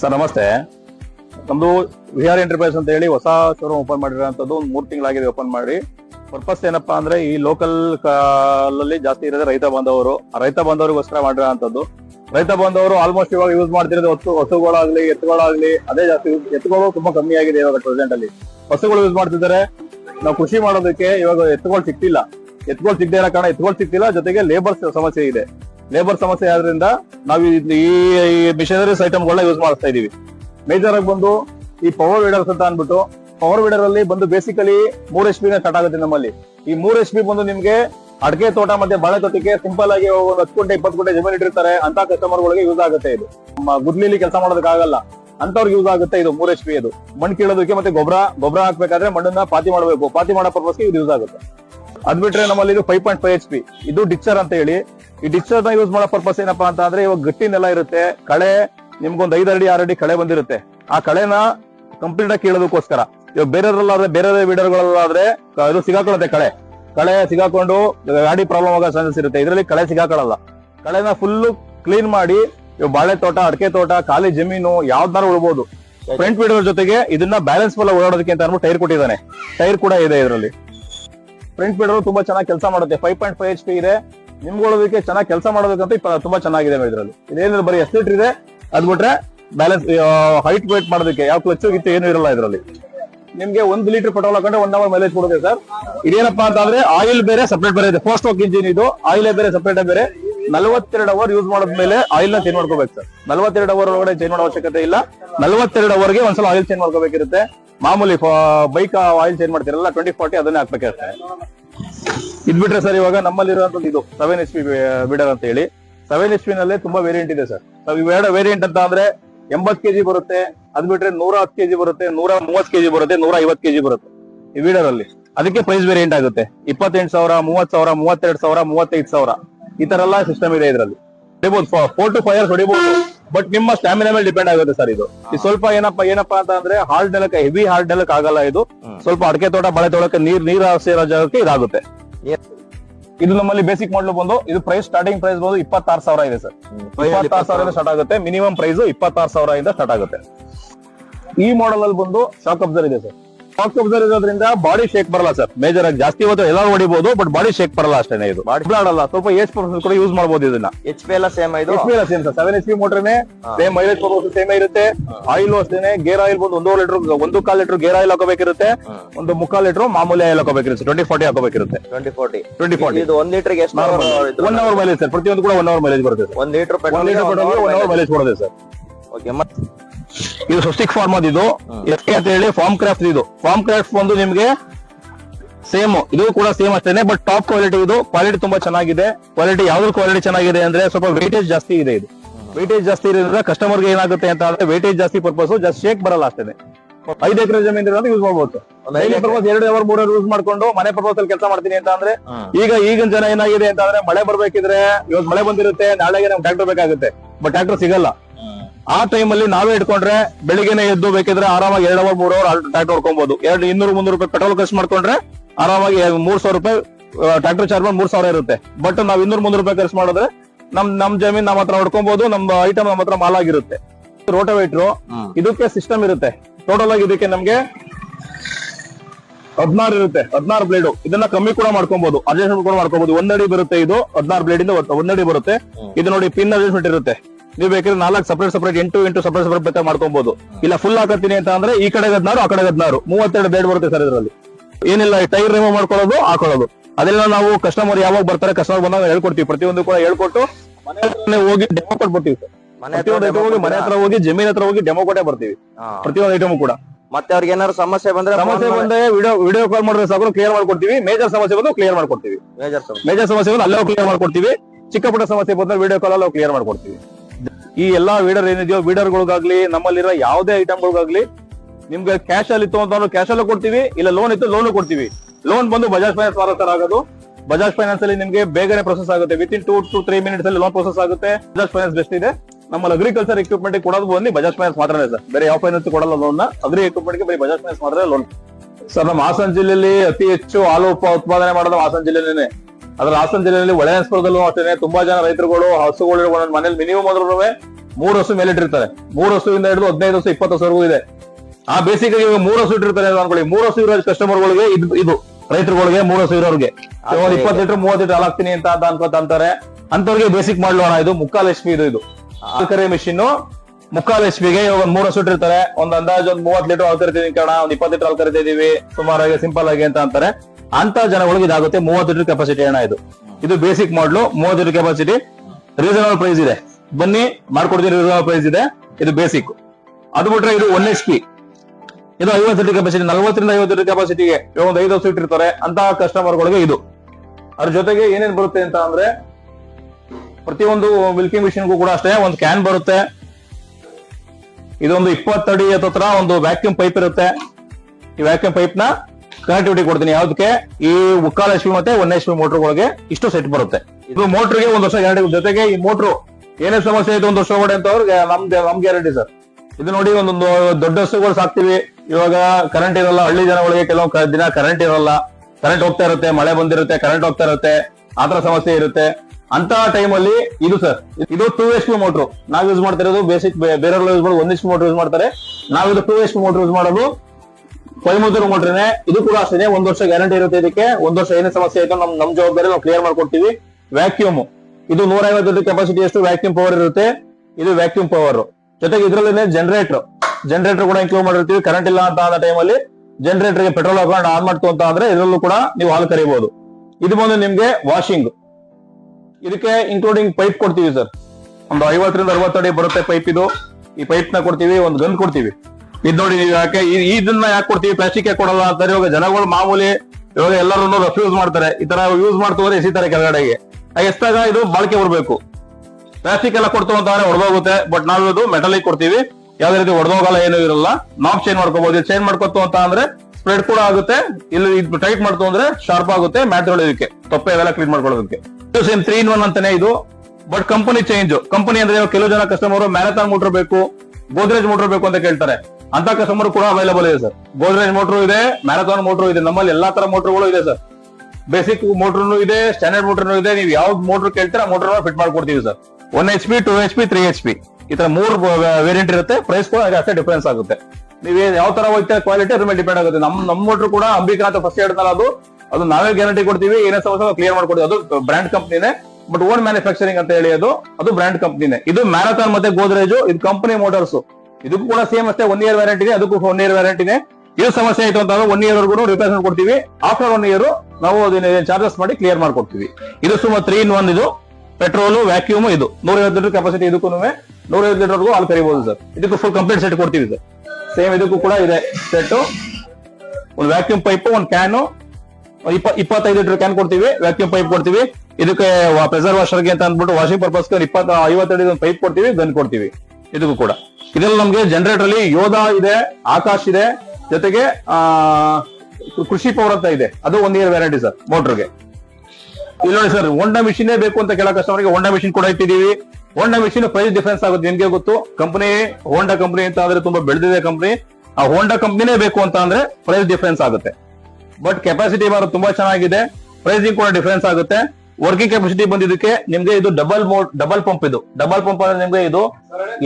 Sir, ನಮಸ್ತೆ. ನಮ್ದು Vihar enterprise ಅಂತ ಹೇಳಿ ಹೊಸ ಶೋರೂಮ್ ಓಪನ್ ಮಾಡಿರೋಂಥದ್ದು ಒಂದು ಮೂರು ತಿಂಗಳಾಗಿದೆ ಓಪನ್ ಮಾಡಿ. ಪರ್ಪಸ್ ಏನಪ್ಪಾ ಅಂದ್ರೆ ಈ ಲೋಕಲ್ ಅಲ್ಲಿ ಜಾಸ್ತಿ ಇರೋದೇ ರೈತ ಬಾಂಧವರು. ರೈತ ಬಾಂಧವರಿಗೋಸ್ಕರ ಮಾಡಿರೋಂಥದ್ದು ರೈತ ಬಾಂಧವರು ಆಲ್ಮೋಸ್ಟ್ ಇವಾಗ ಯೂಸ್ ಮಾಡ್ತಿರೋದು ಹೊತ್ತು, ಹಸುಗಳಾಗ್ಲಿ, ಎತ್ತುಗಳಾಗ್ಲಿ, ಅದೇ ಜಾಸ್ತಿ ಎತ್ತುಗಳು ತುಂಬಾ ಕಮ್ಮಿ ಆಗಿದೆ ಇವಾಗ ಪ್ರೆಸೆಂಟ್ ಅಲ್ಲಿ. ಹಸುಗಳು ಯೂಸ್ ಮಾಡ್ತಿದ್ದಾರೆ. ನಾವು ಕೃಷಿ ಮಾಡೋದಕ್ಕೆ ಇವಾಗ ಎತ್ತುಗಳು ಸಿಕ್ತಿಲ್ಲ ಎತ್ತುಗಳು ಸಿಗದೆ ಇರೋ ಕಾರಣ ಎತ್ತುಗಳು ಸಿಕ್ತಿಲ್ಲ ಜೊತೆಗೆ ಲೇಬರ್ಸ್ ಸಮಸ್ಯೆ ಇದೆ. ಲೇಬರ್ ಸಮಸ್ಯೆ ಆದ್ರಿಂದ ನಾವು ಈ- ಮಿಷನರೀಸ್ ಐಟಮ್ಗಳನ್ನ ಯೂಸ್ ಮಾಡ್ತಾ ಇದೀವಿ. ಮೇಜರ್ ಆಗಿ ಬಂದು ಈ ಪವರ್ ವೀಡರ್ಸ್ ಅಂತ ಅನ್ಬಿಟ್ಟು ಪವರ್ ವೀಡರ್ ಅಲ್ಲಿ ಬಂದು ಬೇಸಿಕಲಿ ಮೂರ್ ಎಚ್ ಪಿ ಸ್ಟಾರ್ಟ್ ಆಗುತ್ತೆ ನಮ್ಮಲ್ಲಿ. ಈ ಮೂರ್ ಎಚ್ ಪಿ ಬಂದು ನಿಮ್ಗೆ ಅಡಿಕೆ ತೋಟ ಮತ್ತೆ ಬಾಳೆ ತೋಟಕ್ಕೆ ಸಿಂಪಲ್ ಆಗಿ ಒಂದು ಹತ್ತು ಗಂಟೆ, ಇಪ್ಪತ್ತು ಗಂಟೆ ಜಮೀನು ಇಟ್ಟಿರ್ತಾರೆ, ಅಂತ ಕಸ್ಟಮರ್ ಗಳಿಗೆ ಯೂಸ್ ಆಗುತ್ತೆ ಇದು. ನಮ್ಮ ಗುದ್ಲಿಲಿ ಕೆಲಸ ಮಾಡೋದಕ್ಕಾಗಲ್ಲ ಅಂತವ್ರಿಗೆ ಯೂಸ್ ಆಗುತ್ತೆ ಇದು ಮೂರ್ ಎಚ್ ಪಿ ಇದು ಮಣ್ಣು ಕೀಳೋದಕ್ಕೆ ಮತ್ತೆ ಗೊಬ್ಬರ ಗೊಬ್ಬರ ಹಾಕ್ಬೇಕಾದ್ರೆ ಮಣ್ಣನ್ನ ಪಾತಿ ಮಾಡಬೇಕು. ಪಾತಿ ಮಾಡೋ ಪರ್ಪಸ್ಗೆ ಇದು ಯೂಸ್ ಆಗುತ್ತೆ. ಅದ್ ಬಿಟ್ರೆ ನಮ್ಮಲ್ಲಿ ಇದು five point five H P ಇದು ಡಿಕ್ಚರ್ ಅಂತ ಹೇಳಿ. ಈ ಡಿಕ್ಚರ್ನ ಯೂಸ್ ಮಾಡೋ ಪರ್ಪಸ್ ಏನಪ್ಪಾ ಅಂತ ಅಂದ್ರೆ ಇವಾಗ ಗಟ್ಟಿ ನೆಲ ಇರುತ್ತೆ. ಕಳೆ, ನಿಮ್ಗೊಂದು ಐದು ಅಡಿ, ಆರು ಕಳೆ ಬಂದಿರುತ್ತೆ. ಆ ಕಳೆನ ಕಂಪ್ಲೀಟ್ ಆಗಿ ಕೇಳೋದಕ್ಕೋಸ್ಕರ. ಇವಾಗ ಬೇರೆಯವರಲ್ಲಾದ್ರೆ ಬೇರೆ ವಿಡರ್ಗಳಲ್ಲಾದ್ರೆ ಇದು ಸಿಗಾಕೊಳ್ಳುತ್ತೆ ಕಳೆ. ಕಳೆ ಸಿಗಾಕೊಂಡು ಗಾಡಿ ಪ್ರಾಬ್ಲಮ್ ಆಗೋ ಚಾನ್ಸಸ್ ಇರುತ್ತೆ. ಇದರಲ್ಲಿ ಕಳೆ ಸಿಗಾಕೊಳ್ಳಲ್ಲ. ಕಳೆನ ಫುಲ್ ಕ್ಲೀನ್ ಮಾಡಿ, ಇವಾಗ ಬಾಳೆ ತೋಟ, ಅಡಿಕೆ ತೋಟ, ಖಾಲಿ ಜಮೀನು ಯಾವ್ದಾರು ಉಳ್ಬೋದು. ಫ್ರಂಟ್ ವೀಡರ್ ಜೊತೆಗೆ ಇದನ್ನ ಬ್ಯಾಲೆನ್ಸ್ ಫುಲ್ ಓಡಾಡೋದಕ್ಕೆ ಅಂತ ಅನ್ಬಿಟ್ಟು ಟೈರ್ ಕೊಟ್ಟಿದ್ದಾನೆ. ಟೈರ್ ಕೂಡ ಇದೆ ಇದರಲ್ಲಿ. ಫ್ರಂಟ್ ವೀಡರ್ ತುಂಬಾ ಚೆನ್ನಾಗಿ ಕೆಲಸ ಮಾಡುತ್ತೆ. Five point five H P ಇದೆ. ನಿಮ್ಗೊಳ್ಳೋದಕ್ಕೆ ಚೆನ್ನಾಗಿ ಕೆಲಸ ಮಾಡೋದಕ್ಕಂತ ತುಂಬಾ ಚೆನ್ನಾಗಿದೆ ಇದರಲ್ಲಿ. ಇದೇನಿಲ್ಲ ಬರೀ ಎಸ್ ಲೀಟರ್ ಇದೆ. ಅದ್ ಬಿಟ್ರೆ ಬ್ಯಾಲೆನ್ಸ್ ಹೈಟ್ ವೇಟ್ ಮಾಡೋದಕ್ಕೆ ಯಾವ ಕ್ಲಚ್ ಗಿತ್ತು ಏನು ಇರಲ್ಲ ಇದರಲ್ಲಿ. ನಿಮ್ಗೆ ಒಂದು ಲೀಟರ್ ಪೆಟ್ರೋಲ್ ಹಾಕೊಂಡ್ರೆ ಒನ್ ಅವರ್ ಮೈಲೇಜ್ ಕೊಡುತ್ತೆ ಸರ್ ಇದೇನಪ್ಪಾ ಅಂತ ಅಂದ್ರೆ ಆಯಿಲ್ ಬೇರೆ ಸಪರೇಟ್ ಬೇರೆ ಇದೆ. ಫೋರ್ ಸ್ಟ್ರೋಕ್ ಇಂಜಿನ್ ಇದು. ಆಯಿಲ್ ಬೇರೆ ಸಪರೇಟ್ ಬೇರೆ. ನಲವತ್ತೆರಡು ಅವರ್ ಯೂಸ್ ಮಾಡಿದ್ಮೇಲೆ ಆಯಿಲ್ನ ಚೇಂಜ್ ಮಾಡ್ಕೋಬೇಕು ಸರ್ ನಲವತ್ತೆರಡು ಅವರ್ ಒಳಗಡೆ ಚೇಂಜ್ ಮಾಡೋ ಅವಶ್ಯಕತೆ ಇಲ್ಲ. ನಲವತ್ತೆರಡು ಅವರ್ಗೆ ಒಂದ್ಸಲ ಆಯಿಲ್ ಚೇಂಜ್ ಮಾಡ್ಕೋಬೇಕಿರುತ್ತೆ. ಮಾಮೂಲಿ ಬೈಕ್ ಆಯಿಲ್ ಚೇಂಜ್ ಮಾಡ್ತೀರಲ್ಲ ಟ್ವೆಂಟಿ ಫಾರ್ಟಿ ಅದನ್ನೇ ಹಾಕ್ಬೇಕಾಗುತ್ತೆ. ಇದ್ ಬಿಟ್ರೆ ಸರ್ ಇವಾಗ ನಮ್ಮಲ್ಲಿರುವಂತದ್ದು ಇದು ಸೆವೆನ್ ಎಚ್ ಪಿ ಬಿಡರ್ ಅಂತ ಹೇಳಿ. ಸೆವೆನ್ ಎಚ್ ಪಿ ನಲ್ಲೇ ತುಂಬಾ ವೇರಿಯಂಟ್ ಇದೆ ಸರ್ ಇವೆರಡು ವೇರಿಯಂಟ್ ಅಂತ ಅಂದ್ರೆ ಎಂಬತ್ ಕೆಜಿ ಬರುತ್ತೆ, ಅದ್ ಬಿಟ್ರೆ ನೂರ ಹತ್ತು ಕೆಜಿ ಬರುತ್ತೆ, ನೂರ ಮೂವತ್ ಕೆಜಿ ಬರುತ್ತೆ, ನೂರ ಐವತ್ ಕೆಜಿ ಬರುತ್ತೆ ಈ ವೀಡರ್ ಅಲ್ಲಿ. ಅದಕ್ಕೆ ಪ್ರೈಸ್ ವೇರಿಯಂಟ್ ಆಗುತ್ತೆ. ಇಪ್ಪತ್ತೆಂಟು ಸಾವಿರ ಮೂವತ್ ಸಾವಿರ, ಮೂವತ್ತೆರಡು ಸಾವಿರ, ಮೂವತ್ತೈದು ಸಾವಿರ. ಈ ತರ ಎಲ್ಲ ಸಿಸ್ಟಮ್ ಇದೆ ಇದರಲ್ಲಿ. ಹೊಡಿಬಹುದು ಫೋರ್ ಟು ಫೈವ್ ಇಯರ್ಸ್ ಹೊಡಿಬಹುದು ಬಟ್ ನಿಮ್ಮ ಸ್ಟಾಮಿನಾ ಮೇಲೆ ಡಿಪೆಂಡ್ ಆಗುತ್ತೆ ಸರ್ ಇದು. ಸ್ವಲ್ಪ ಏನಪ್ಪಾ ಏನಪ್ಪಾ ಅಂತ ಅಂದ್ರೆ ಹಾರ್ಡ್ ನೆಲಕ್ಕೆ ಹೆವಿ ಹಾರ್ಡ್ ನೆಲಕ್ಕೆ ಆಗಲ್ಲ ಇದು. ಸ್ವಲ್ಪ ಅಡಕೆ ತೋಟ ಬಳೆ ತೋಟಕ್ಕೆ ನೀರ್ ನೀರ್ ಸೇರೋ ಜಾಗಕ್ಕೆ ಇದಾಗುತ್ತೆ. ಇದು ನಮ್ಮಲ್ಲಿ ಬೇಸಿಕ್ ಮಾಡಲು ಬಂದು ಇದು ಪ್ರೈಸ್ ಸ್ಟಾರ್ಟಿಂಗ್ ಪ್ರೈಸ್ ಬಂದು ಇಪ್ಪತ್ತಾರು ಸಾವಿರ ಇದೆ ಸರ್ ಇಪ್ಪತ್ತಾರು ಸಾವಿರ ಸ್ಟಾರ್ಟ್ ಆಗುತ್ತೆ ಮಿನಿಮಮ್ ಪ್ರೈಸ್ ಇಪ್ಪತ್ತಾರು ಸಾವಿರ ಇಂದ ಸ್ಟಾರ್ಟ್ ಆಗುತ್ತೆ. ಈ ಮಾಡೆಲ್ ಅಲ್ಲಿ ಬಂದು ಶಾಕ್ ಅಬ್ಸರ್ ಇದೆ ಸರ್ ಶಾಕ್ ಅಬ್ಸರ್ ಇರೋದ್ರಿಂದ ಬಾಡಿ ಶೇಕ್ ಬರಲ್ಲ ಸರ್ ಮೇಜರ್ ಆಗಿ ಜಾಸ್ತಿ ಹೋದ್ರೆ ಎಲ್ಲ ಹೊಡಿಬಹುದು ಬಟ್ ಬಾಡಿ ಶೇಕ್ ಬರಲ್ಲ ಅಷ್ಟೇ ಇದು. ಬಾಡಿ ಆಡಲ್ಲ ಸ್ವಲ್ಪ ಏಜ್ ಪರ್ಸನ್ ಕೂಡ ಯೂಸ್ ಮಾಡಬಹುದು ಇದನ್ನ. ಎಚ್ ಪಿ ಎಲ್ಲ ಸೇಮ್ ಇದು? ಎಚ್ ಪಿ ಎಲ್ಲ same sir seven H P ಮೋಟರ್ನೇ. ಸೇಮ್ ಮೈಲೇಜ್ ಕೊಡೋದು ಸೇಮ್ ಇರುತ್ತೆ. ಆಯಿಲ್ ಅಷ್ಟೇನೆ ಗೇರ್ ಆಯಿಲ್ ಬಂದು ಒಂದೂವರೆ ಲೀಟರ್ ಒಂದು ಕಾಲ್ ಲೀಟರ್ ಗೇರ್ ಆಯಿಲ್ ಹಾಕೋಬೇಕಿರುತ್ತೆ. ಒಂದು ಮುಕ್ಕಾಲ್ ಲೀಟರ್ ಮಾಮೂಲಿ ಆಯಿಲ್ ಹಾಕೋಬೇಕಿರುತ್ತೆ. ಟ್ವೆಂಟಿ ಫಾರ್ಟಿ ಹಾಕೋಬೇಕಿರುತ್ತೆ. ಟ್ವೆಂಟಿ ಫೋರ್ಟಿ ಟ್ವೆಂಟಿ ಫಾರ್ಟಿ ಇದು ಒಂದ್ ಲೀಟರ್ ಎಷ್ಟು ಒನ್ ಅವರ್ ಮೈಲೇಜ್ ಸರ್ ಪ್ರತಿಯೊಂದು ಕೂಡ ಒನ್ ಅವರ್ ಮೈಲೇಜ್ ಬರುತ್ತೆ ಒಂದ್ litre petrol one hour mileage ಕೊಡುತ್ತೆ ಸರ್ ಓಕೆ ಮತ್ತೆ ಇದು ಸ್ವಸ್ತಿಕ್ ಫಾರ್ಮ್ ಅದು ಇದು. ಎಸ್ ಅಂತ ಹೇಳಿ ಫಾರ್ಮ್ ಕ್ರಾಫ್ಟ್ ಇದು. ಫಾರ್ಮ್ ಕ್ರಾಫ್ಟ್ ಬಂದು ನಿಮ್ಗೆ ಸೇಮ್ ಇದು ಕೂಡ ಸೇಮ್ ಅಷ್ಟೇನೆ ಬಟ್ ಟಾಪ್ ಕ್ವಾಲಿಟಿ ಇದು. ಕ್ವಾಲಿಟಿ ತುಂಬಾ ಚೆನ್ನಾಗಿದೆ. ಕ್ವಾಲಿಟಿ ಯಾವ್ದು ಕ್ವಾಲಿಟಿ ಚೆನ್ನಾಗಿದೆ ಅಂದ್ರೆ ಸ್ವಲ್ಪ ವೇಟೇಜ್ ಜಾಸ್ತಿ ಇದೆ ಇದು. ವೇಟೇಜ್ ಜಾಸ್ತಿ ಇರೋದ್ರಿಂದ ಕಸ್ಟಮರ್ಗೆ ಏನಾಗುತ್ತೆ ಅಂತ ಅಂದ್ರೆ ವೇಟೇಜ್ ಜಾಸ್ತಿ ಪರ್ಪಸ್ ಜಸ್ಟ್ ಶೇಕ್ ಬರಲ್ಲ ಅಷ್ಟೇನೆ. ಐದು ಎಕರೆ ಜಮೀನ್ ಇರೋದ್ರೆ ಯೂಸ್ ಮಾಡ್ಬೋದು. ಒಂದ್ ಐದು ಪರ್ಪಸ್ ಎರಡು ಅವರ್ ಮೂರ್ ಯೂಸ್ ಮಾಡ್ಕೊಂಡು ಮನೆ ಪರ್ಪಸ್ ಅಲ್ಲಿ ಕೆಲಸ ಮಾಡ್ತೀನಿ ಅಂತ ಅಂದ್ರೆ ಈಗ ಈಗಿನ ಜನ ಏನಾಗಿದೆ ಅಂತ ಅಂದ್ರೆ ಮಳೆ ಬರ್ಬೇಕಿದ್ರೆ ಇವತ್ತು ಮಳೆ ಬಂದಿರುತ್ತೆ ನಾಳೆಗೆ ನಮ್ಗೆ ಟ್ರಾಕ್ಟರ್ ಬೇಕಾಗುತ್ತೆ. ಬಟ್ ಟ್ರಾಕ್ಟರ್ ಸಿಗಲ್ಲ. ಆ ಟೈಮ್ ಅಲ್ಲಿ ನಾವೇ ಇಟ್ಕೊಂಡ್ರೆ ಬೆಳಿಗ್ಗೆನೆ ಎದ್ದು ಬೇಕಿದ್ರೆ ಆರಾಮಾಗಿ ಎರಡು ಅವರ್ ಮೂರ್ ಅವರ್ ಟ್ರಾಕ್ಟರ್ ಹೊಡ್ಕೊಬಹುದು ಎರಡು ಇನ್ನೂರು ಮುನ್ನೂರು ರೂಪಾಯಿ ಪೆಟ್ರೋಲ್ ಖರ್ಚು ಮಾಡ್ಕೊಂಡ್ರೆ ಆರಾಮಾಗಿ ಮೂರ್ ಸಾವಿರ ರೂಪಾಯಿ ಟ್ರಾಕ್ಟರ್ ಚಾರ್ಜ್ ಮಾಡಿ ಮೂರ್ ಸಾವಿರ ಇರುತ್ತೆ. ಬಟ್ ನಾವ್ ಇನ್ನೂರ್ ಮುನ್ನೂರು ರೂಪಾಯಿ ಖರ್ಚು ಮಾಡಿದ್ರೆ ನಮ್ ನಮ್ ಜಮೀನ್ ನಮ್ಮ ಹತ್ರ ಹೊಡ್ಕೊಬಹುದು ನಮ್ ಐಟಮ್ ನಮ್ಮ ಹತ್ರ ಮಾಲಾಗಿರುತ್ತೆ. ರೋಟೋವೇಟ್ರು. ಇದಕ್ಕೆ ಸಿಸ್ಟಮ್ ಇರುತ್ತೆ. ಟೋಟಲ್ ಆಗಿ ಇದಕ್ಕೆ ನಮ್ಗೆ ಹದಿನಾರು ಇರುತ್ತೆ ಹದಿನಾರು ಬ್ಲೇಡ್ ಇದನ್ನ ಕಮ್ಮಿ ಕೂಡ ಮಾಡ್ಕೊಬಹುದು ಅಡ್ಜಸ್ಟ್ಮೆಂಟ್ ಕೂಡ ಮಾಡ್ಕೊಬಹುದು ಒಂದಡಿ ಬರುತ್ತೆ ಇದು ಹದಿನಾರು ಬ್ಲೇಡ್ ಇಂದ ಒಂದಡಿ ಬರುತ್ತೆ. ಇದು ನೋಡಿ ಪಿನ್ ಅಡ್ಜಸ್ಟ್ಮೆಂಟ್ ಇರುತ್ತೆ. ನೀವು ಬೇಕಾದ್ರೆ ನಾಲ್ಕು ಸಪರೇಟ್ ಸಪರೇಟ್ ಎಂಟು ಎಂಟು ಸಪರೇಟ್ ಸಪರೇಟ್ ಬೇಕಾದ್ರೆ ಮಾಡ್ಕೊಬಹುದು ಇಲ್ಲ ಫುಲ್ ಹಾಕತ್ತೀನಿ ಅಂತ ಅಂದ್ರೆ ಈ ಕಡೆ ಹದಿನಾರು ಆ ಕಡೆ ಹದಿನಾರು. ಮೂವತ್ತೆರಡು ಬೇಡ್ ಬರುತ್ತೆ ಸರ್ ಇದರಲ್ಲಿ. ಏನಿಲ್ಲ ಟೈರ್ ರಿಮೂವ್ ಮಾಡ್ಕೊಳ್ಳೋದು ಹಾಕೊಳ್ಳೋದು. ಅದೆಲ್ಲ ನಾವು ಕಸ್ಟಮರ್ ಯಾವಾಗ ಬರ್ತಾರೆ ಕಸ್ಟಮರ್ ಬಂದಾಗ ಹೇಳ್ಕೊಡ್ತೀವಿ. ಪ್ರತಿಯೊಂದು ಕೂಡ ಹೇಳ್ಕೊಟ್ಟು ಮನೆ ಹತ್ರನೇ ಹೋಗಿ ಡೆಮೋ ಕೊಟ್ಬಿಡ್ತೀವಿ ಸರ್. ಮನೆ ಪ್ರತಿಯೊಂದು ಐಟಮ್ ಹೋಗಿ ಮನೆ ಹತ್ರ ಹೋಗಿ ಜಮೀನ್ ಹತ್ರ ಹೋಗಿ ಡೆಮೋ ಕೊಟ್ಟೆ ಬರ್ತೀವಿ. ಪ್ರತಿಯೊಂದು ಐಟಮ್ ಕೂಡ. ಮತ್ತೆ ಅವ್ರಿಗೆ ಏನಾದ್ರು ಸಮಸ್ಯೆ ಬಂದ್ರೆ ಸಮಸ್ಯೆ ಬಂದ್ರೆ ವಿಡಿಯೋ ವಿಡಿಯೋ ಕಾಲ್ ಮಾಡಿದ್ರೆ ಸಾಕು ಕ್ಲಿಯರ್ ಮಾಡ್ಕೊಡ್ತೀವಿ. ಮೇಜರ್ ಸಮಸ್ಯೆ ಬಂದು ಕ್ಲಿಯರ್ ಮಾಡ್ಕೊಡ್ತೀವಿ. ಮೇಜರ್ ಸಮಸ್ಯೆ. ಮೇಜರ್ ಸಮಸ್ಯೆ ಬಂದ್ರೆ ಅಲ್ಲೇ ಕ್ಲಿಯರ್ ಮಾಡ್ಕೊಡ್ತೀವಿ. ಚಿಕ್ಕ ಪುಟ್ಟ ಸಮಸ್ಯೆ ಬಂದ್ರೆ ವಿಡಿಯೋ ಕಾಲ್ ಅಲ್ಲಿ ಕ್ಲಿಯರ್ ಮಾಡ್ಕೊಡ್ತೀವಿ. ಈ ಎಲ್ಲಾ ವೀಡರ್ ಏನಿದೆಯೋ, ವೀಡರ್ಗಳಿಗಾಗ್ಲಿ, ನಮ್ಮಲ್ಲಿರೋ ಯಾವುದೇ ಐಟಮ್ಗಳಿಗಾಗ್ಲಿ ನಿಮ್ಗೆ ಕ್ಯಾಶ್ ಅಲ್ಲಿ ಇತ್ತು ಅಂತ ಕ್ಯಾಶ್ ಅಲ್ಲೂ ಕೊಡ್ತೀವಿ, ಇಲ್ಲ ಲೋನ್ ಇತ್ತು ಲೋನ್ ಕೊಡ್ತೀವಿ. ಲೋನ್ ಬಂದು ಬಜಾಜ್ ಫೈನಾನ್ಸ್ ಮಾರಾಟ ಆಗೋದು. ಬಜಾಜ್ ಫೈನಾನ್ಸ್ ಅಲ್ಲಿ ನಿಮ್ಗೆ ಬೇಗನೆ ಪ್ರೊಸೆಸ್ ಆಗುತ್ತೆ. Within two to three minutes ಅಲ್ಲಿ ಲೋನ್ ಪ್ರೊಸೆಸ್ ಆಗುತ್ತೆ. ಬಜಾಜ್ ಫೈನಾನ್ಸ್ ಬೆಸ್ಟ್ ಇದೆ. ನಮ್ಮಲ್ಲಿ ಅಗ್ರಿಕಲ್ಚರ್ ಎಕ್ವಿಪ್ಮೆಂಟ್ ಕೊಡೋದು ಬಂದು ಬಜಾಜ್ ಫೈನಾನ್ಸ್ ಮಾತ್ರ ಸರ್ ಬೇರೆ ಯಾವ ಫೈನಾನ್ಸ್ ಕೊಡಲ್ಲ ಲೋನ್ನ. ಅಗ್ರಿ ಎಕ್ವಿಪ್ಮೆಂಟ್ ಬರೀ ಬಜಾಜ್ ಫೈನಾನ್ಸ್ ಮಾತ್ರ ಲೋನ್ ಸರ್ ನಮ್ಮ ಹಾಸನ ಜಿಲ್ಲೆಯಲ್ಲಿ ಅತಿ ಹೆಚ್ಚು ಹಾಲು ಉತ್ಪಾದನೆ ಮಾಡೋದು ಹಾಸನ ಜಿಲ್ಲೆನೇ ಅದ್ರ ಹಾಸನ ಜಿಲ್ಲೆಯಲ್ಲಿ ಒಳಯನ್ಸ್ಪುರದಲ್ಲೂ ಅಷ್ಟೇ ತುಂಬಾ ಜನ ರೈತರುಗಳು ಹಸುಗಳು ಒಂದೊಂದು ಮನೇಲಿ ಮಿನಿಮಮ್ ಅದ್ರೂ ಮೂರು ಹಸು ಮೇಲೆ ಇಟ್ಟಿರ್ತಾರೆ ಮೂರು ಹಸುವಿಂದ ಹಿಡಿದು ಹದಿನೈದು ಹಸು ಇಪ್ಪತ್ತು ಹಸುವರೆಗೂ ಇದೆ. ಆ ಬೇಸಿಕ್ ಆಗಿ ಮೂರು ಹಸು ಇಟ್ಟಿರ್ತಾರೆ ಅನ್ಕೊಳ್ಳಿ. ಮೂರು ಹಸು ಇರೋ ಕಸ್ಟಮರ್ಗಳಿಗೆ ಇದು ಇದು ರೈತರುಗಳಿಗೆ ಮೂರು ಹಸು ಇರೋರಿಗೆ. ಒಂದ್ ಇಪ್ಪತ್ತು ಲೀಟರ್ ಮೂವತ್ತು ಲೀಟರ್ ಹಾಲಾಗ್ತೀನಿ ಅಂತ ಅಂತ ಅನ್ಕೋತ ಅಂತಾರೆ. ಅಂತವ್ರಿಗೆ ಬೇಸಿಕ್ ಮಾಡ್ಲೋಣ ಇದು ಮುಕ್ಕಾಲಕ್ಷ್ಮಿ ಇದು ಇದು. ಕರೆ ಮಿಷಿನ್ ಮುಕ್ಕಾಲ್ ಎಚ್ ಪಿಗೆ ಇವಾಗ ಒಂದ್ ಮೂರು ಹಸು ಇಟ್ಟಿರ್ತಾರೆ. ಒಂದ್ ಅಂದಾಜು ಒಂದ್ ಮೂವತ್ ಲೀಟರ್ ಹಾಲ್ ಕರಿತೀವಿ ಕಾರಣ ಒಂದ್ ಇಪ್ಪತ್ತು ಲೀಟರ್ ಹಾಲ್ ಕರಿತಿದೀವಿ. ಸುಮಾರಾಗಿ ಸಿಂಪಲ್ ಆಗಿ ಅಂತ ಅಂತಾರೆ. ಅಂತ ಜನಗಳಿಗೆ ಇದಾಗುತ್ತೆ ಮೂವತ್ತು ಲೀಟರ್ ಕೆಪಾಸಿಟಿ ಅಣ್ಣ ಇದು. ಇದು ಬೇಸಿಕ್ ಮಾಡ್ಲು ಮೂವತ್ತು ಲೀಟರ್ ಕೆಪಾಸಿಟಿ ರೀಸನಬಲ್ ಪ್ರೈಸ್ ಇದೆ. ಬನ್ನಿ, ಮಾಡ್ಕೊಡ್ತೀನಿ ರೀಸನಬಲ್ ಪ್ರೈಸ್ ಇದೆ. ಇದು ಬೇಸಿಕ್ ಅದು ಬಿಟ್ರೆ ಇದು ಒನ್ ಎಚ್ ಪಿ ಇದು ಐವತ್ತು ಲೀಟರ್ ಕೆಪಾಸಿಟಿ ನಲ್ವತ್ತರಿಂದ ಐವತ್ತು ಲೀಟರ್ ಕೆಪಾಸಿಟಿಗೆ ಒಂದು ಐದು ವರ್ಷ ಇರ್ತಾರೆ ಅಂತ ಕಸ್ಟಮರ್ಗಳಿಗೆ ಇದು. ಅದ್ರ ಜೊತೆಗೆ ಏನೇನ್ ಬರುತ್ತೆ ಅಂತ ಅಂದ್ರೆ, ಪ್ರತಿಯೊಂದು ಮಿಲ್ಕಿಂಗ್ ಮಿಷಿನ್ಗೂ ಕೂಡ ಅಷ್ಟೇ ಒಂದು ಕ್ಯಾನ್ ಬರುತ್ತೆ. ಇದೊಂದು ಇಪ್ಪತ್ತಡಿ ಹತ್ರ ಒಂದು ವ್ಯಾಕ್ಯೂಮ್ ಪೈಪ್ ಇರುತ್ತೆ. ಈ ವ್ಯಾಕ್ಯೂಮ್ ಪೈಪ್ನ ಕನೆಕ್ಟಿವಿಟಿ ಕೊಡ್ತೀನಿ. ಯಾವ್ದಕ್ಕೆ? ಈ ಉಕ್ಕಾಲ ಪಿ ಮತ್ತೆ ಒನ್ ಎಚ್ ಪಿ ಇಷ್ಟು ಸೆಟ್ ಬರುತ್ತೆ. ಇದು ಮೋಟರ್ಗೆ ಒಂದು ವರ್ಷ ಗ್ಯಾರಂಟಿ ಜೊತೆಗೆ ಈ ಮೋಟ್ರು ಏನೇ ಸಮಸ್ಯೆ ಇದೆ ಒಂದು ವರ್ಷ ಹೊಡೆ ಅಂತ ಅವ್ರಿಗೆ ನಮ್ ಗ್ಯಾರಂಟಿ ಸರ್. ಇದು ನೋಡಿ ಒಂದೊಂದು ದೊಡ್ಡ ಹಸುಗಳು ಸಾಕ್ತಿವಿ. ಇವಾಗ ಕರೆಂಟ್ ಇರಲ್ಲ, ಹಳ್ಳಿ ಜನಗಳಿಗೆ ಕೆಲವು ದಿನ ಕರೆಂಟ್ ಇರಲ್ಲ. ಕರೆಂಟ್ ಹೋಗ್ತಾ ಇರುತ್ತೆ, ಮಳೆ ಬಂದಿರುತ್ತೆ ಕರೆಂಟ್ ಹೋಗ್ತಾ ಇರುತ್ತೆ. ಆತರ ಸಮಸ್ಯೆ ಇರುತ್ತೆ. ಅಂತ ಟೈಮಲ್ಲಿ ಇದು ಸರ್, ಇದು ಟೂ ಎಚ್ ಪಿ ಮೋಟ್ರು. ನಾವ್ ಯೂಸ್ ಮಾಡ್ತಿರೋದು ಬೇಸಿಕ್ ಬೇರೆ ಯೂಸ್ ಮಾಡೋದು ಒಂದ್ ಎಚ್ ಮೋಟರ್ ಯೂಸ್ ಮಾಡ್ತಾರೆ. ನಾವ್ ಇದು two H P motor use ಮಾಡೋದು ಕೊಯಮತ್ತೂರು ಮೋಟ್ರೇನೆ ಇದು ಕೂಡ ಅಷ್ಟೇ ಒಂದ್ ವರ್ಷ ಗ್ಯಾರಂಟಿ ಇರುತ್ತೆ ಇದಕ್ಕೆ. ಒಂದ್ ವರ್ಷ ಏನೇ ಸಮಸ್ಯೆ ಆಯ್ತು ನಮ್ ನಮ್ ಜವಾಬ್ದಾರಿ ನಾವು ಕ್ಲಿಯರ್ ಮಾಡ್ಕೊಡ್ತೀವಿ. ವ್ಯಾಕ್ಯೂಮ್ ಇದು ನೂರ ಐವತ್ತು ಕೆಪಾಸಿಟಿ ಎಷ್ಟು ವ್ಯಾಕ್ಯೂಮ್ ಪವರ್ ಇರುತ್ತೆ. ಇದು ವ್ಯಾಕ್ಯೂಮ್ ಪವರ್ ಜೊತೆಗೆ ಇದ್ರಲ್ಲೇ ಜನರೇಟರ್ ಜನರೇಟರ್ ಕೂಡ ಇನ್ಕ್ಲೂಡ್ ಮಾಡಿರ್ತೀವಿ. ಕರೆಂಟ್ ಇಲ್ಲ ಅಂತ ಆದ ಟೈಮಲ್ಲಿ ಜನರೇಟರ್ಗೆ ಪೆಟ್ರೋಲ್ ಹಾಕೊಂಡು ಆನ್ ಮಾಡ್ತು ಅಂತ ಅಂದ್ರೆ ಇದರಲ್ಲೂ ಕೂಡ ನೀವು ಹಾಲು ಕರಿಬಹುದು ಇದು ಬಂದು ನಿಮ್ಗೆ ವಾಷಿಂಗ್ ಇದಕ್ಕೆ ಇನ್ಕ್ಲೂಡಿಂಗ್ ಪೈಪ್ ಕೊಡ್ತೀವಿ ಸರ್ ಒಂದು ಐವತ್ತರಿಂದ ಅರವತ್ತು ಅಡಿ ಬರುತ್ತೆ ಪೈಪ್ ಇದು. ಈ ಪೈಪ್ನ ಕೊಡ್ತೀವಿ, ಒಂದು ಗನ್ ಕೊಡ್ತೀವಿ. ಇದ್ ನೋಡಿ ನೀವು ಯಾಕೆ ಇದನ್ನ ಯಾಕೆ ಕೊಡ್ತೀವಿ? ಪ್ಲಾಸ್ಟಿಕ್ ಯಾಕೆ ಕೊಡಲ್ಲ ಅಂತಾರೆ ಇವಾಗ ಜನಗಳು ಮಾಮೂಲಿ ಇವಾಗ ಎಲ್ಲರೂ ರೆಫ್ಯೂಸ್ ಮಾಡ್ತಾರೆ. ಈ ತರ ಯೂಸ್ ಮಾಡ್ತವ್ರೆ ಎಸಿತಾರೆ ಕೆಳಗಡೆಗೆ. ಎಷ್ಟಾಗ ಇದು ಬಾಳಿಕೆ ಬರ್ಬೇಕು. ಪ್ಲಾಸ್ಟಿಕ್ ಎಲ್ಲ ಕೊಡ್ತು ಅಂತಂದ್ರೆ ಹೊಡೆದೋಗುತ್ತೆ ಬಟ್ ನಾವು ಇದು ಮೆಟಲಿಗೆ ಕೊಡ್ತೀವಿ. ಯಾವ್ದೇ ರೀತಿ ಹೊಡೆದೋಗಲ್ಲ ಏನು ಇರಲ್ಲ. ನಾಬ್ ಚೇಂಜ್ ಮಾಡ್ಕೋಬಹುದು ಚೇಂಜ್ ಮಾಡ್ಕೊತು ಅಂತ ಅಂದ್ರೆ ಸ್ಪ್ರೆಡ್ ಕೂಡ ಆಗುತ್ತೆ. ಇಲ್ಲಿ ಟೈಟ್ ಮಾಡ್ತು ಅಂದ್ರೆ ಶಾರ್ಪ್ ಆಗುತ್ತೆ. ಮ್ಯಾಟ್ ತೊಳೆಯೋದಕ್ಕೆ ತೊಪ್ಪೆ ಇವೆಲ್ಲ ಕ್ಲೀನ್ ಮಾಡ್ಕೊಳ್ಳೋದಕ್ಕೆ. ಇದು ಸೇಮ್ ತ್ರೀ ಇನ್ ಒನ್ ಅಂತಾನೆ ಇದು. ಬಟ್ ಕಂಪನಿ ಚೇಂಜ್ ಕಂಪನಿ ಅಂದ್ರೆ ಕೆಲವು ಜನ ಕಸ್ಟಮರ್ ಮ್ಯಾರಥಾನ್ ಮೋಟರ್ ಬೇಕು ಗೋದ್ರೇಜ್ ಮೋಟರ್ ಬೇಕು ಅಂತ ಕೇಳ್ತಾರೆ. ಅಂತ ಕಸ್ಟಮರ್ ಕೂಡ ಅವೈಲೇಬಲ್ ಇದೆ ಸರ್ ಗೋದ್ರೇಜ್ ಮೋಟರ್ ಇದೆ ಮ್ಯಾರಥಾನ್ ಮೋಟರ್ ಇದೆ. ನಮ್ಮಲ್ಲಿ ಎಲ್ಲಾ ತರ ಮೋಟರ್ಗಳು ಇದೆ ಸರ್ ಬೇಸಿಕ್ ಮೋಟರ್ನು ಇದೆ ಸ್ಟ್ಯಾಂಡರ್ಡ್ ಮೋಟರ್ನು ಇದೆ. ನೀವು ಯಾವ ಮೋಟರ್ ಕೇಳ್ತೀರಾ ಮೋಟರ್ ಫಿಟ್ ಮಾಡ್ಕೊಡ್ತೀವಿ sir one H P two H P three H P ಈ ತರ ಮೂರು ವೇರಿಯಂಟ್ ಇರುತ್ತೆ. ಪ್ರೈಸ್ ಕೂಡ ಅಷ್ಟೇ ಡಿಫರೆನ್ಸ್ ಆಗುತ್ತೆ. ನೀವು ಯಾವ ತರ ಹೋಗ್ತಾ ಕ್ವಾಲಿಟಿ ಅದ್ರ ಮೇಲೆ ಡಿಪೆಂಡ್ ಆಗುತ್ತೆ. ನಮ್ ನಮ್ಮ ಮೋಟರ್ ಕೂಡ ಅಂಬಿಕಾ ಅಂತ ಫಸ್ಟ್ ಹೇಳ್ತಾರ ಅದು. ಅದು ನಾವೇ ಗ್ಯಾರಂಟಿ ಕೊಡ್ತೀವಿ, ಏನೇ ಸಮಸ್ಯೆ ಕ್ಲಿಯರ್ ಮಾಡ್ಕೊಡ್ತೀವಿ. ಅದು ಬ್ರ್ಯಾಂಡ್ ಕಂಪ್ನಿನೇ ಬಟ್ ಓನ್ ಮ್ಯಾನುಫ್ಯಾಕ್ಚರಿಂಗ್ ಅಂತ ಹೇಳಿ ಅದು ಅದು ಬ್ರ್ಯಾಂಡ್ ಕಂಪ್ನಿನೇ ಇದು ಮ್ಯಾರಥಾನ್ ಮತ್ತೆ ಗೋದ್ರೇಜು ಇದು ಕಂಪನಿ ಮೋಟರ್ಸ್ ಇದಕ್ಕೂ ಕೂಡ ಸೇಮ್ ಅಷ್ಟೇ ಒನ್ ಇಯರ್ ವ್ಯಾರಂಟಿ ಇದೆ ಅದಕ್ಕೂ ಒನ್ ಇಯರ್ ವ್ಯಾರಂಟಿನೇ ಇದು ಸಮಸ್ಯೆ ಆಯ್ತು ಅಂತಂದ್ರೆ ಒನ್ ಇಯರ್ ವರ್ಗೂ ರಿಪ್ಲೇಸ್ಮೆಂಟ್ ಕೊಡ್ತೀವಿ. ಆಫ್ಟರ್ ಒನ್ ಇಯರ್ ನಾವು ಚಾರ್ಜಸ್ ಮಾಡಿ ಕ್ಲಿಯರ್ ಮಾಡ್ಕೊಡ್ತೀವಿ. ಇದು ಸುಮಾರು ತ್ರೀ ಇನ್ ಒನ್ ಇದು. ಪೆಟ್ರೋಲ್ ವ್ಯಾಕ್ಯೂಮ್ ಇದು. ನೂರ ಐವತ್ತು ಲೀಟರ್ ಕೆಪಾಸಿಟಿ ಇದಕ್ಕೂ ನೂರೈವತ್ತು ಲೀಟರ್ಗೂ ಹಾಲು ಕರಿಬಹುದು ಸರ್. ಇದಕ್ಕೂ ಫುಲ್ ಕಂಪ್ಲೀಟ್ ಸೆಟ್ ಕೊಡ್ತೀವಿ ಸರ್. ಸೇಮ್ ಇದಕ್ಕೂ ಕೂಡ ಇದೆ ಸೆಟ್ ಒಂದು ವ್ಯಾಕ್ಯೂಮ್ ಪೈಪ್ ಒಂದು ಕ್ಯಾನು ಇಪ್ಪ, ಇಪ್ಪತ್ತೈದು ಲೀಟರ್ ಕ್ಯಾನ್ ಕೊಡ್ತೀವಿ. ವ್ಯಾಕ್ಯೂಮ್ ಪೈಪ್ ಕೊಡ್ತೀವಿ. ಇದಕ್ಕೆ ಪ್ರೆಸರ್ ವಾಷರ್ಗೆ ಅಂತ ಅಂದ್ಬಿಟ್ಟು ವಾಷಿಂಗ್ ಪರ್ಪಸ್ಗೆ ಇಪ್ಪತ್ತ ಒಂದು ಪೈಪ್ ಕೊಡ್ತೀವಿ. ಗನ್ ಕೊಡ್ತೀವಿ. ಇದಕ್ಕೂ ಕೂಡ. ಇದರಲ್ಲಿ ನಮ್ಗೆ ಜನರೇಟರ್ ಅಲ್ಲಿ ಯೋಧ ಇದೆ, ಆಕಾಶ್ ಇದೆ, ಜೊತೆಗೆ, ಆ, ಕೃಷಿ ಪವರ್ ಅಂತ ಇದೆ. ಅದು ಒನ್ ಇಯರ್ ವ್ಯಾರಂಟಿ ಸರ್ ಮೋಟರ್ಗೆ ಇಲ್ಲ ನೋಡಿ ಸರ್ ಹೋಂಡಾ ಮಿಷಿನ್ ಬೇಕು ಅಂತ ಕೆಲ ಕಸ್ಟಮರ್ಗೆ ಹೋಂಡಾ ಮಿಷಿನ್ ಕೂಡ ಇಟ್ಟಿದೀವಿ ಹೋಂಡಾ ಮಿಷಿನ್ ಪ್ರೈಸ್ ಡಿಫರೆನ್ಸ್ ಆಗುತ್ತೆ, ನಿಮ್ಗೆ ಗೊತ್ತು. ಕಂಪನಿ ಹೋಂಡಾ ಕಂಪನಿ ಅಂತ ಅಂದ್ರೆ ತುಂಬಾ ಬೆಳೆದಿದೆ ಕಂಪನಿ ಆ ಹೋಂಡಾ ಕಂಪನಿನೇ ಬೇಕು ಅಂತ ಅಂದ್ರೆ ಪ್ರೈಸ್ ಡಿಫರೆನ್ಸ್ ಆಗುತ್ತೆ. ಬಟ್ ಕೆಪಾಸಿಟಿ ಮಾತ್ರ ತುಂಬಾ ಚೆನ್ನಾಗಿದೆ. ಪ್ರೈಸಿಂಗ್ ಕೂಡ ಡಿಫರೆನ್ಸ್ ಆಗುತ್ತೆ. ವರ್ಕಿಂಗ್ ಕೆಪಾಸಿಟಿ ಬಂದಿದ್ದಕ್ಕೆ ನಿಮ್ಗೆ ಇದು ಡಬಲ್ ಡಬಲ್ ಪಂಪ್ ಇದು. ಡಬಲ್ ಪಂಪ್ ಅಂದ್ರೆ ನಿಮ್ಗೆ ಇದು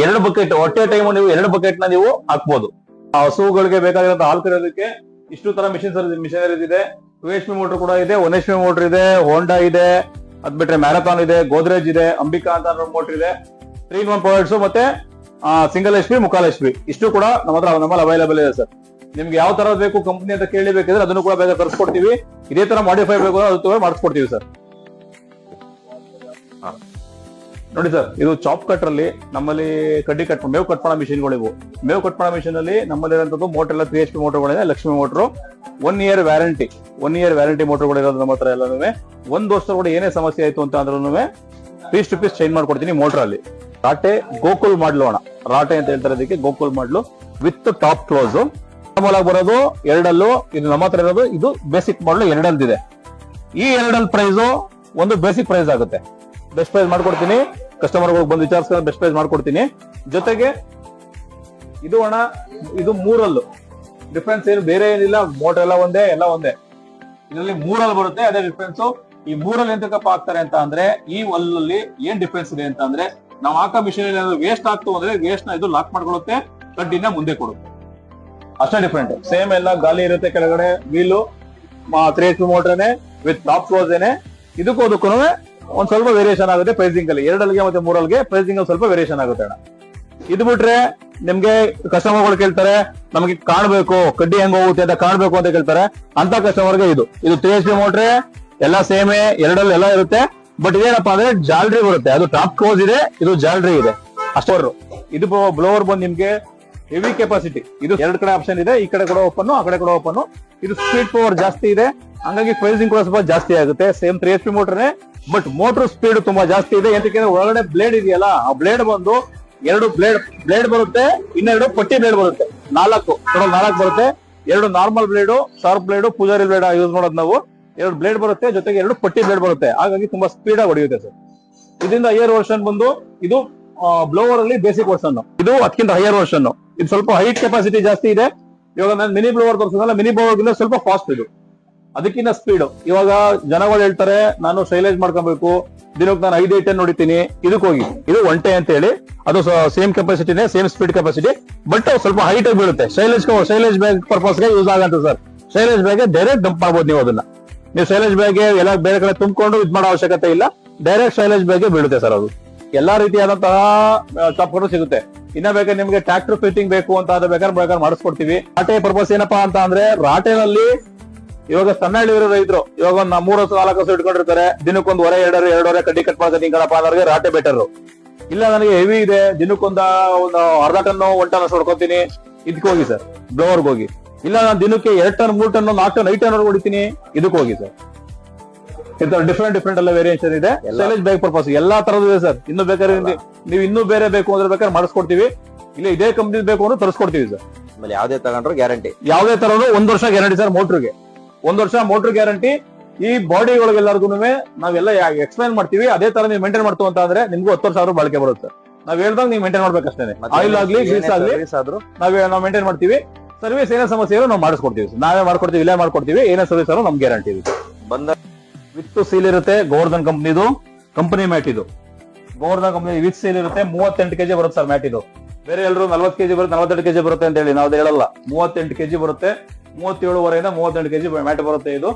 ಎರಡು ಬಕೆಟ್ ಒಟ್ಟೆ ಟೈಮ್ ನೀವು ಎರಡು ಬಕೆಟ್ನ ನೀವು ಹಾಕ್ಬೋದು. ಹಸುಗಳಿಗೆ ಬೇಕಾಗಿರೋ ಹಾಲು ಕರೆಯೋದಕ್ಕೆ ಇಷ್ಟು ತರ ಮಿಷಿನ್ ಮಿಷನರೀಸ್ ಇದೆ. ರೇಷ್ಮೆ ಮೋಟರ್ ಕೂಡ ಇದೆ ಒನ್ ಮೋಟರ್ ಇದೆ ಹೋಂಡಾ ಇದೆ, ಅದ್ ಬಿಟ್ರೆ ಮ್ಯಾರಥಾನ್ ಇದೆ ಗೋದ್ರೇಜ್ ಇದೆ ಅಂಬಿಕಾ ಅಂತ ಮೋಟರ್ ಇದೆ. ತ್ರೀ ಒನ್ ಪ್ರಾಡಕ್ಟ್ಸ್ ಮತ್ತೆ ಸಿಂಗಲ್ ಎಚ್ ಪಿ ಮುಕಾಲ್ ಎಚ್ ಪಿ ಇಷ್ಟು ಕೂಡ ನಮ್ಮ ಹತ್ರ ನಮ್ಮಲ್ಲಿ ಅವೈಲೇಬಲ್ ಇದೆ ಸರ್. ನಿಮ್ಗೆ ಯಾವ ತರ ಬೇಕು ಕಂಪನಿ ಅಂತ ಕೇಳಿ ಬೇಕಿದ್ರೆ ಅದನ್ನು ಕೂಡ ಬೇಗ ತರಿಸ್ಕೊಡ್ತೀವಿ. ಇದೇ ತರ ಮಾಡಿಫೈ ಬೇಕು ಅದು ಮಾಡಿಸ್ಕೊಡ್ತೀವಿ ಸರ್. ನೋಡಿ ಸರ್, ಇದು ಚಾಪ್ ಕಟರ್ ಅಲ್ಲಿ ನಮ್ಮಲ್ಲಿ ಕಡ್ಡಿ ಕಟ್ ಮೇವು ಕಟ್ ಮಾಡೋ ಇವು. ಮೇವು ಕಟ್ ಮಾಡೋ ಮಿಷಿನ್ ಅಲ್ಲಿ ನಮ್ಮಲ್ಲಿ ಇರುವಂತದ್ದು ಮೋಟರ್ ಎಲ್ಲ three H P ಮೋಟರ್ಗಳಿದೆ Lakshmi motor one year warranty one year warranty ಮೋಟರ್ಗಳು ಇರೋದು ನಮ್ಮ ಹತ್ರ ಎಲ್ಲನೂ ಒಂದ್ ವರ್ಷ ಕೂಡ ಏನೇ ಸಮಸ್ಯೆ ಆಯ್ತು ಅಂತ ಅಂದ್ರೂ ಪೀಸ್ ಟು ಪೀಸ್ ಚೇಂಜ್ ಮಾಡ್ಕೊಡ್ತೀನಿ ಮೋಟರ್ ಅಲ್ಲಿ ರಾಟೆ ಗೋಕುಲ್ ಮಾಡ್ಲೋಣ ರಾಟೆ ಅಂತ ಹೇಳ್ತಾರೆ ಅದಕ್ಕೆ ಗೋಕುಲ್ ಮಾಡ್ಲು ವಿತ್ ಟಾಪ್ ಕ್ಲೋಸ್ ನಾರ್ಮಲ್ ಬರೋದು ಎರಡಲ್ಲೂ, ಇದು ನಮ್ಮ ಹತ್ರ ಇರೋದು, ಇದು ಬೇಸಿಕ್ ಮಾಡಲು ಎರಡಲ್ದಿದೆ. ಈ ಎರಡಲ್ ಪ್ರೈಸ್ ಒಂದು ಬೇಸಿಕ್ ಪ್ರೈಸ್ ಆಗುತ್ತೆ. ಬೆಸ್ಟ್ ಪ್ರೈಸ್ ಮಾಡ್ಕೊಡ್ತೀನಿ. ಕಸ್ಟಮರ್ ಬಂದು ವಿಚಾರಿಸ್ಕೊಂಡು ಬೆಸ್ಟ್ ಪ್ರೈಸ್ ಮಾಡ್ಕೊಡ್ತೀನಿ. ಜೊತೆಗೆ ಇದು ಅಣ್ಣ, ಇದು ಮೂರಲ್ಲು. ಡಿಫ್ರೆನ್ಸ್ ಏನು ಬೇರೆ ಏನಿಲ್ಲ ಮೋಟರ್ ಎಲ್ಲ ಒಂದೇ ಎಲ್ಲ ಒಂದೇ. ಇದರಲ್ಲಿ ಮೂರಲ್ಲಿ ಬರುತ್ತೆ, ಅದೇ ಡಿಫ್ರೆನ್ಸ್ ಈ ಮೂರಲ್ಲಿ ಎಂತಕ್ಕಪ್ಪ ಹಾಕ್ತಾರೆ ಅಂತ ಅಂದ್ರೆ, ಈ ಒಲ್ಲಲ್ಲಿ ಏನ್ ಡಿಫ್ರೆನ್ಸ್ ಇದೆ ಅಂತ ಅಂದ್ರೆ, ನಾವು ಹಾಕೋ ಮಿಷನ್ ವೇಸ್ಟ್ ಆಗ್ತು ಅಂದ್ರೆ ವೇಸ್ಟ್ನ ಇದು ಲಾಕ್ ಮಾಡ್ಕೊಳ್ಳುತ್ತೆ ಕಡ್ಡಿನ ಮುಂದೆ ಕೊಡುತ್ತೆ. ಅಷ್ಟೇ ಡಿಫ್ರೆಂಟ್ ಸೇಮ್ ಎಲ್ಲ ಗಾಲಿ ಇರುತ್ತೆ ಕೆಳಗಡೆ wheel three motor with top close ಏನೇ. ಇದಕ್ಕೂ ಅದಕ್ಕೂ ಒಂದ್ ಸ್ವಲ್ಪ ವೇರಿಯೇಷನ್ ಆಗುತ್ತೆ ಪ್ರೈಸಿಂಗ್ ಅಲ್ಲಿ. ಎರಡಲ್ಗೆ ಮತ್ತೆ ಮೂರಲ್ಗೆ ಪ್ರೈಸಿಂಗ್ ಅಲ್ಲಿ ಸ್ವಲ್ಪ ವೇರಿಯೇಷನ್ ಆಗುತ್ತೆ ಅಣ್ಣ. ಇದು ಬಿಟ್ರೆ ನಿಮ್ಗೆ ಕಸ್ಟಮರ್ಗಳು ಕೇಳ್ತಾರೆ, ನಮಗೆ ಕಾಣ್ಬೇಕು, ಕಡ್ಡಿ ಹೆಂಗ್ ಹೋಗುತ್ತೆ ಅಂತ ಕಾಣ್ಬೇಕು ಅಂತ ಕೇಳ್ತಾರೆ. ಅಂತ ಕಸ್ಟಮರ್ಗೆ ಇದು. ಇದು ತ್ರೀ ಪಿ ಮೋಟ್ರೆ ಎಲ್ಲ ಸೇಮೆ ಎರಡಲ್ಲಿ ಎಲ್ಲ ಇರುತ್ತೆ. ಬಟ್ ಇದೇನಪ್ಪಾ ಅಂದ್ರೆ ಜಾಲ್ರಿ ಬರುತ್ತೆ. ಅದು ಟಾಪ್ ಕ್ಲೋಸ್ ಇದೆ, ಇದು ಜಾಲ್ರಿ ಇದೆ. ಅಷ್ಟೋರು ಇದು ಬ್ಲೋವರ್ ಬಂದು ನಿಮ್ಗೆ ಹೆವಿ ಕೆಪಾಸಿಟಿ ಇದು ಎರಡು ಕಡೆ ಆಪ್ಷನ್ ಇದೆ, ಈ ಕಡೆ ಕೂಡ ಓಪನ್ ಆ ಕಡೆ ಕೂಡ ಓಪನ್ ಇದು ಸ್ಪೀಡ್ ಪವರ್ ಜಾಸ್ತಿ ಇದೆ. ಹಂಗಾಗಿ ಪ್ರೈಸಿಂಗ್ ಕೂಡ ಸ್ವಲ್ಪ ಜಾಸ್ತಿ ಆಗುತ್ತೆ. ಸೇಮ್ ತ್ರೀ ಎಚ್ ಪಿ ಮೋಟರ್ನೇ ಬಟ್ ಮೋಟರ್ ಸ್ಪೀಡ್ ತುಂಬಾ ಜಾಸ್ತಿ ಇದೆ. ಯಾಕೆಂದ್ರೆ ಒಳಗಡೆ ಬ್ಲೇಡ್ ಇದೆಯಲ್ಲ, ಆ ಬ್ಲೇಡ್ ಬಂದು ಎರಡು ಬ್ಲೇಡ್ ಬ್ಲೇಡ್ ಬರುತ್ತೆ, ಇನ್ನೆರಡು ಪಟ್ಟಿ ಬ್ಲೇಡ್ ಬರುತ್ತೆ. ನಾಲ್ಕು ಟೋಟಲ್ ನಾಲ್ಕು ಬರುತ್ತೆ. ಎರಡು ನಾರ್ಮಲ್ ಬ್ಲೇಡು ಶಾರ್ಪ್ ಬ್ಲೇಡು ಪೂಜಾರಿ ಬ್ಲೇಡ್ ಯೂಸ್ ಮಾಡೋದು ನಾವು. ಎರಡು ಬ್ಲೇಡ್ ಬರುತ್ತೆ, ಜೊತೆಗೆ ಎರಡು ಪಟ್ಟಿ ಬ್ಲೇಡ್ ಬರುತ್ತೆ. ಹಾಗಾಗಿ ತುಂಬಾ ಸ್ಪೀಡ್ ಆಗಿ ಹೊಡೆಯುತ್ತೆ ಸರ್. ಇದರಿಂದ ಹೈಯರ್ ವರ್ಷನ್ ಬಂದು, ಇದು ಬ್ಲೋವರ್ ಅಲ್ಲಿ ಬೇಸಿಕ್ ವರ್ಷನ್ ಇದು ಅದಕ್ಕಿಂತ ಹೈಯರ್ ವರ್ಷನ್ ಇದು ಸ್ವಲ್ಪ ಹೈಟ್ ಕೆಪಾಸಿಟಿ ಜಾಸ್ತಿ ಇದೆ. ಇವಾಗ ನಾನು ಮಿನಿ ಬ್ಲೋವರ್ ತೋರಿಸೋದಲ್ಲ ಮಿನಿ ಬ್ಲೋವರ್ ಸ್ವಲ್ಪ ಫಾಸ್ಟ್ ಇದು. ಅದಕ್ಕಿಂತ ಸ್ಪೀಡ್ ಇವಾಗ ಜನಗಳು ಹೇಳ್ತಾರೆ, ನಾನು ಶೈಲೇಜ್ ಮಾಡ್ಕೊಬೇಕು. ದಿನಕ್ಕೆ ನಾನು ಐದು ಐಟನ್ ನೋಡಿತೀನಿ ಇದಕ್ಕೆ ಹೋಗಿ. ಇದು ಒಂಟೆ ಅಂತ ಹೇಳಿ, ಅದು ಸೇಮ್ ಕೆಪಾಸಿಟಿನೇ ಸೇಮ್ ಸ್ಪೀಡ್ ಕೆಪಾಸಿಟಿ ಬಟ್ ಸ್ವಲ್ಪ ಹೈಟ್ ಆಗಿ ಬೀಳುತ್ತೆ. ಸೈಲೇಜ್ ಶೈಲೇಜ್ ಬ್ಯಾಗ್ ಪರ್ಪಸ್ಗೆ use ಆಗಂತ sir silage bag direct dump ಮಾಡ್ಬೋದು ನೀವು ಅದನ್ನ. ನೀವು ಶೈಲೇಜ್ ಬ್ಯಾಗ್ ಎಲ್ಲ ಬೇರೆ ಕಡೆ ತುಂಬಿಕೊಂಡು ಇದು ಮಾಡೋ ಅವಶ್ಯಕತೆ ಇಲ್ಲ. ಡೈರೆಕ್ಟ್ ಶೈಲೇಜ್ ಬ್ಯಾಗ್ ಬೀಳುತ್ತೆ ಸರ್ ಅದು. ಎಲ್ಲಾ ರೀತಿಯಾದಂತಹ ಚಾಪ್ಗಳು ಸಿಗುತ್ತೆ. ಇನ್ನ ಬೇಕಾದ್ರೆ ನಿಮ್ಗೆ ಟ್ರಾಕ್ಟರ್ ಫಿಟ್ಟಿಂಗ್ ಬೇಕು ಅಂತ ಬೇಕಾದ್ರೆ ಬೇಕಾದ್ರೆ ಮಾಡಿಸ್ಕೊಡ್ತೀವಿ. ರಾಟೆ ಪರ್ಪಸ್ ಏನಪ್ಪಾ ಅಂತ ಅಂದ್ರೆ, ರಾಟೆನಲ್ಲಿ ಇವಾಗ ಸಣ್ಣ ಹಳ್ಳಿರೋ ರೈತರು ಇವಾಗ ಒಂದ್ ಮೂರು ವರ್ಷ ನಾಲ್ಕು ಹಸು ಇಟ್ಕೊಂಡಿರ್ತಾರೆ ದಿನಕ್ಕೊಂದು ಹೊರೆ ಎರಡರೆ ಎರಡೂವರೆ ಕಡ್ಡಿ ಕಟ್ ಮಾಡ್ತೀನಿ ಕಣಪ್ಪ ಅನ್ನೋರಿಗೆ ರಾಟೆ ಬೆಟರ್. ಇಲ್ಲ ನನಗೆ ಹೆವಿ ಇದೆ ದಿನಕ್ಕೊಂದ ಒಂದು ಅರ್ಧ ಟನ್ ಒನ್ ಟನ್ ಅಷ್ಟು ಹೊಡ್ಕೊತೀನಿ. ಇದಕ್ಕೆ ಹೋಗಿ ಸರ್ ಬ್ಲೋವರ್ಗೆ ಹೋಗಿ. ಇಲ್ಲ ನಾನು ದಿನಕ್ಕೆ ಎರಡ್ ಟನ್ ಮೂರ್ ಟನ್ ನಾಲ್ಕು ಟನ್ ಐದು ಟನ್ ಹೊಡಿತೀನಿ ಇದಕ್ಕೆ ಹೋಗಿ ಸರ್. ಡಿಫ್ರೆಂಟ್ ಡಿಫ್ರೆಂಟ್ ಎಲ್ಲ ವೇರಿಯೇಷನ್ ಇದೆ. ಸೈಲೇಜ್ ಬ್ಯಾಗ್ ಪರ್ಪಸ್ ಎಲ್ಲಾ ತರದ್ದು ಇದೆ ಸರ್. ಇನ್ನು ಬೇಕಾದ್ರೆ ನೀವು- ನೀವು ಇನ್ನೂ ಬೇರೆ ಬೇಕು ಅಂದ್ರೆ ಬೇಕಾದ್ರೆ ಮಾಡಿಸ್ಕೊಡ್ತೀವಿ. ಇಲ್ಲ ಇದೇ ಕಂಪ್ನಿ ಬೇಕು ಅಂದ್ರೆ ತರಿಸ್ಕೊಡ್ತೀವಿ ಸರ್. ಆಮೇಲೆ ಯಾವ್ದೇ ತಗೊಂಡ್ರು ಗ್ಯಾರಂಟಿ ಯಾವುದೇ ತರನು ಒಂದ್ ವರ್ಷ ಗ್ಯಾರಂಟಿ ಸರ್ ಮೋಟ್ರಿಗೆ. ಒಂದ್ ವರ್ಷ ಮೋಟರ್ ಗ್ಯಾರಂಟಿ ಈ ಬಾಡಿ ಒಳಗೆಲ್ಲರಿಗೂ ನಾವೆಲ್ಲ ಎಕ್ಸ್ಪ್ಲೈನ್ ಮಾಡ್ತೀವಿ. ಅದೇ ತರ ನೀವು ಮೇಂಟೈನ್ ಮಾಡ್ತು ಅಂತ ಅಂದ್ರೆ ನಿಮ್ಗೂ ಹತ್ತು ವರ್ಷ ಆದ್ರೂ ಬಾಳಿಕೆ ಬರುತ್ತೆ. ನಾವ್ ಹೇಳ್ದಾಗ ನೀವು ಮೇಂಟೈನ್ ಮಾಡ್ಬೇಕಷ್ಟೇ ಆಯಿಲ್ ಆಗ್ಲಿ ಗ್ರೀಸ್ ಆಗ್ಲಿ ನಾವೇ ನಾವು ಮೇಂಟೈನ್ ಮಾಡ್ತೀವಿ. ಸರ್ವಿಸ್ ಏನೇ ಸಮಸ್ಯೆ ಇರೋ ನಾವು ಮಾಡಿಸ್ಕೊಡ್ತೀವಿ. ನಾವೇ ಮಾಡ್ಕೊಡ್ತೀವಿ ಇಲ್ಲೇ ಮಾಡ್ಕೊಡ್ತೀವಿ. ಏನೇ ಸರ್ವಿಸ್ ಆದ್ರೂ ನಮ್ ಗ್ಯಾರಂಟಿ ಇದೆ. ಬಂದ ವಿತ್ ಸೀಲ್ ಇರುತ್ತೆ ಗೋವರ್ಧನ್ ಕಂಪ್ನಿದು. ಕಂಪನಿ ಮ್ಯಾಟ್ ಇದು. ಗೋವರ್ಧನ್ ಕಂಪನಿ ವಿತ್ ಸೀಲ್ ಇರುತ್ತೆ. ಮೂವತ್ತೆಂಟು ಕೆಜಿ ಬರುತ್ತೆ ಸರ್ ಮ್ಯಾಟ್ ಇದು. ಬೇರೆ ಎಲ್ಲರೂ ನಲ್ವತ್ತು ಕೆಜಿ ಬರುತ್ತೆ ನಲವತ್ತೆಂಟು ಕೆಜಿ ಬರುತ್ತೆ ಅಂತ ಹೇಳಿ ನಾವು ಹೇಳಲ್ಲ. ಮೂವತ್ತೆಂಟು ಕೆಜಿ ಬರುತ್ತೆ. ಮೂವತ್ತೇಳುವರೆಯಿಂದ ಮೂವತ್ತೆಂಟು ಕೆಜಿ ಮ್ಯಾಟ್ ಬರುತ್ತೆ ಇದು.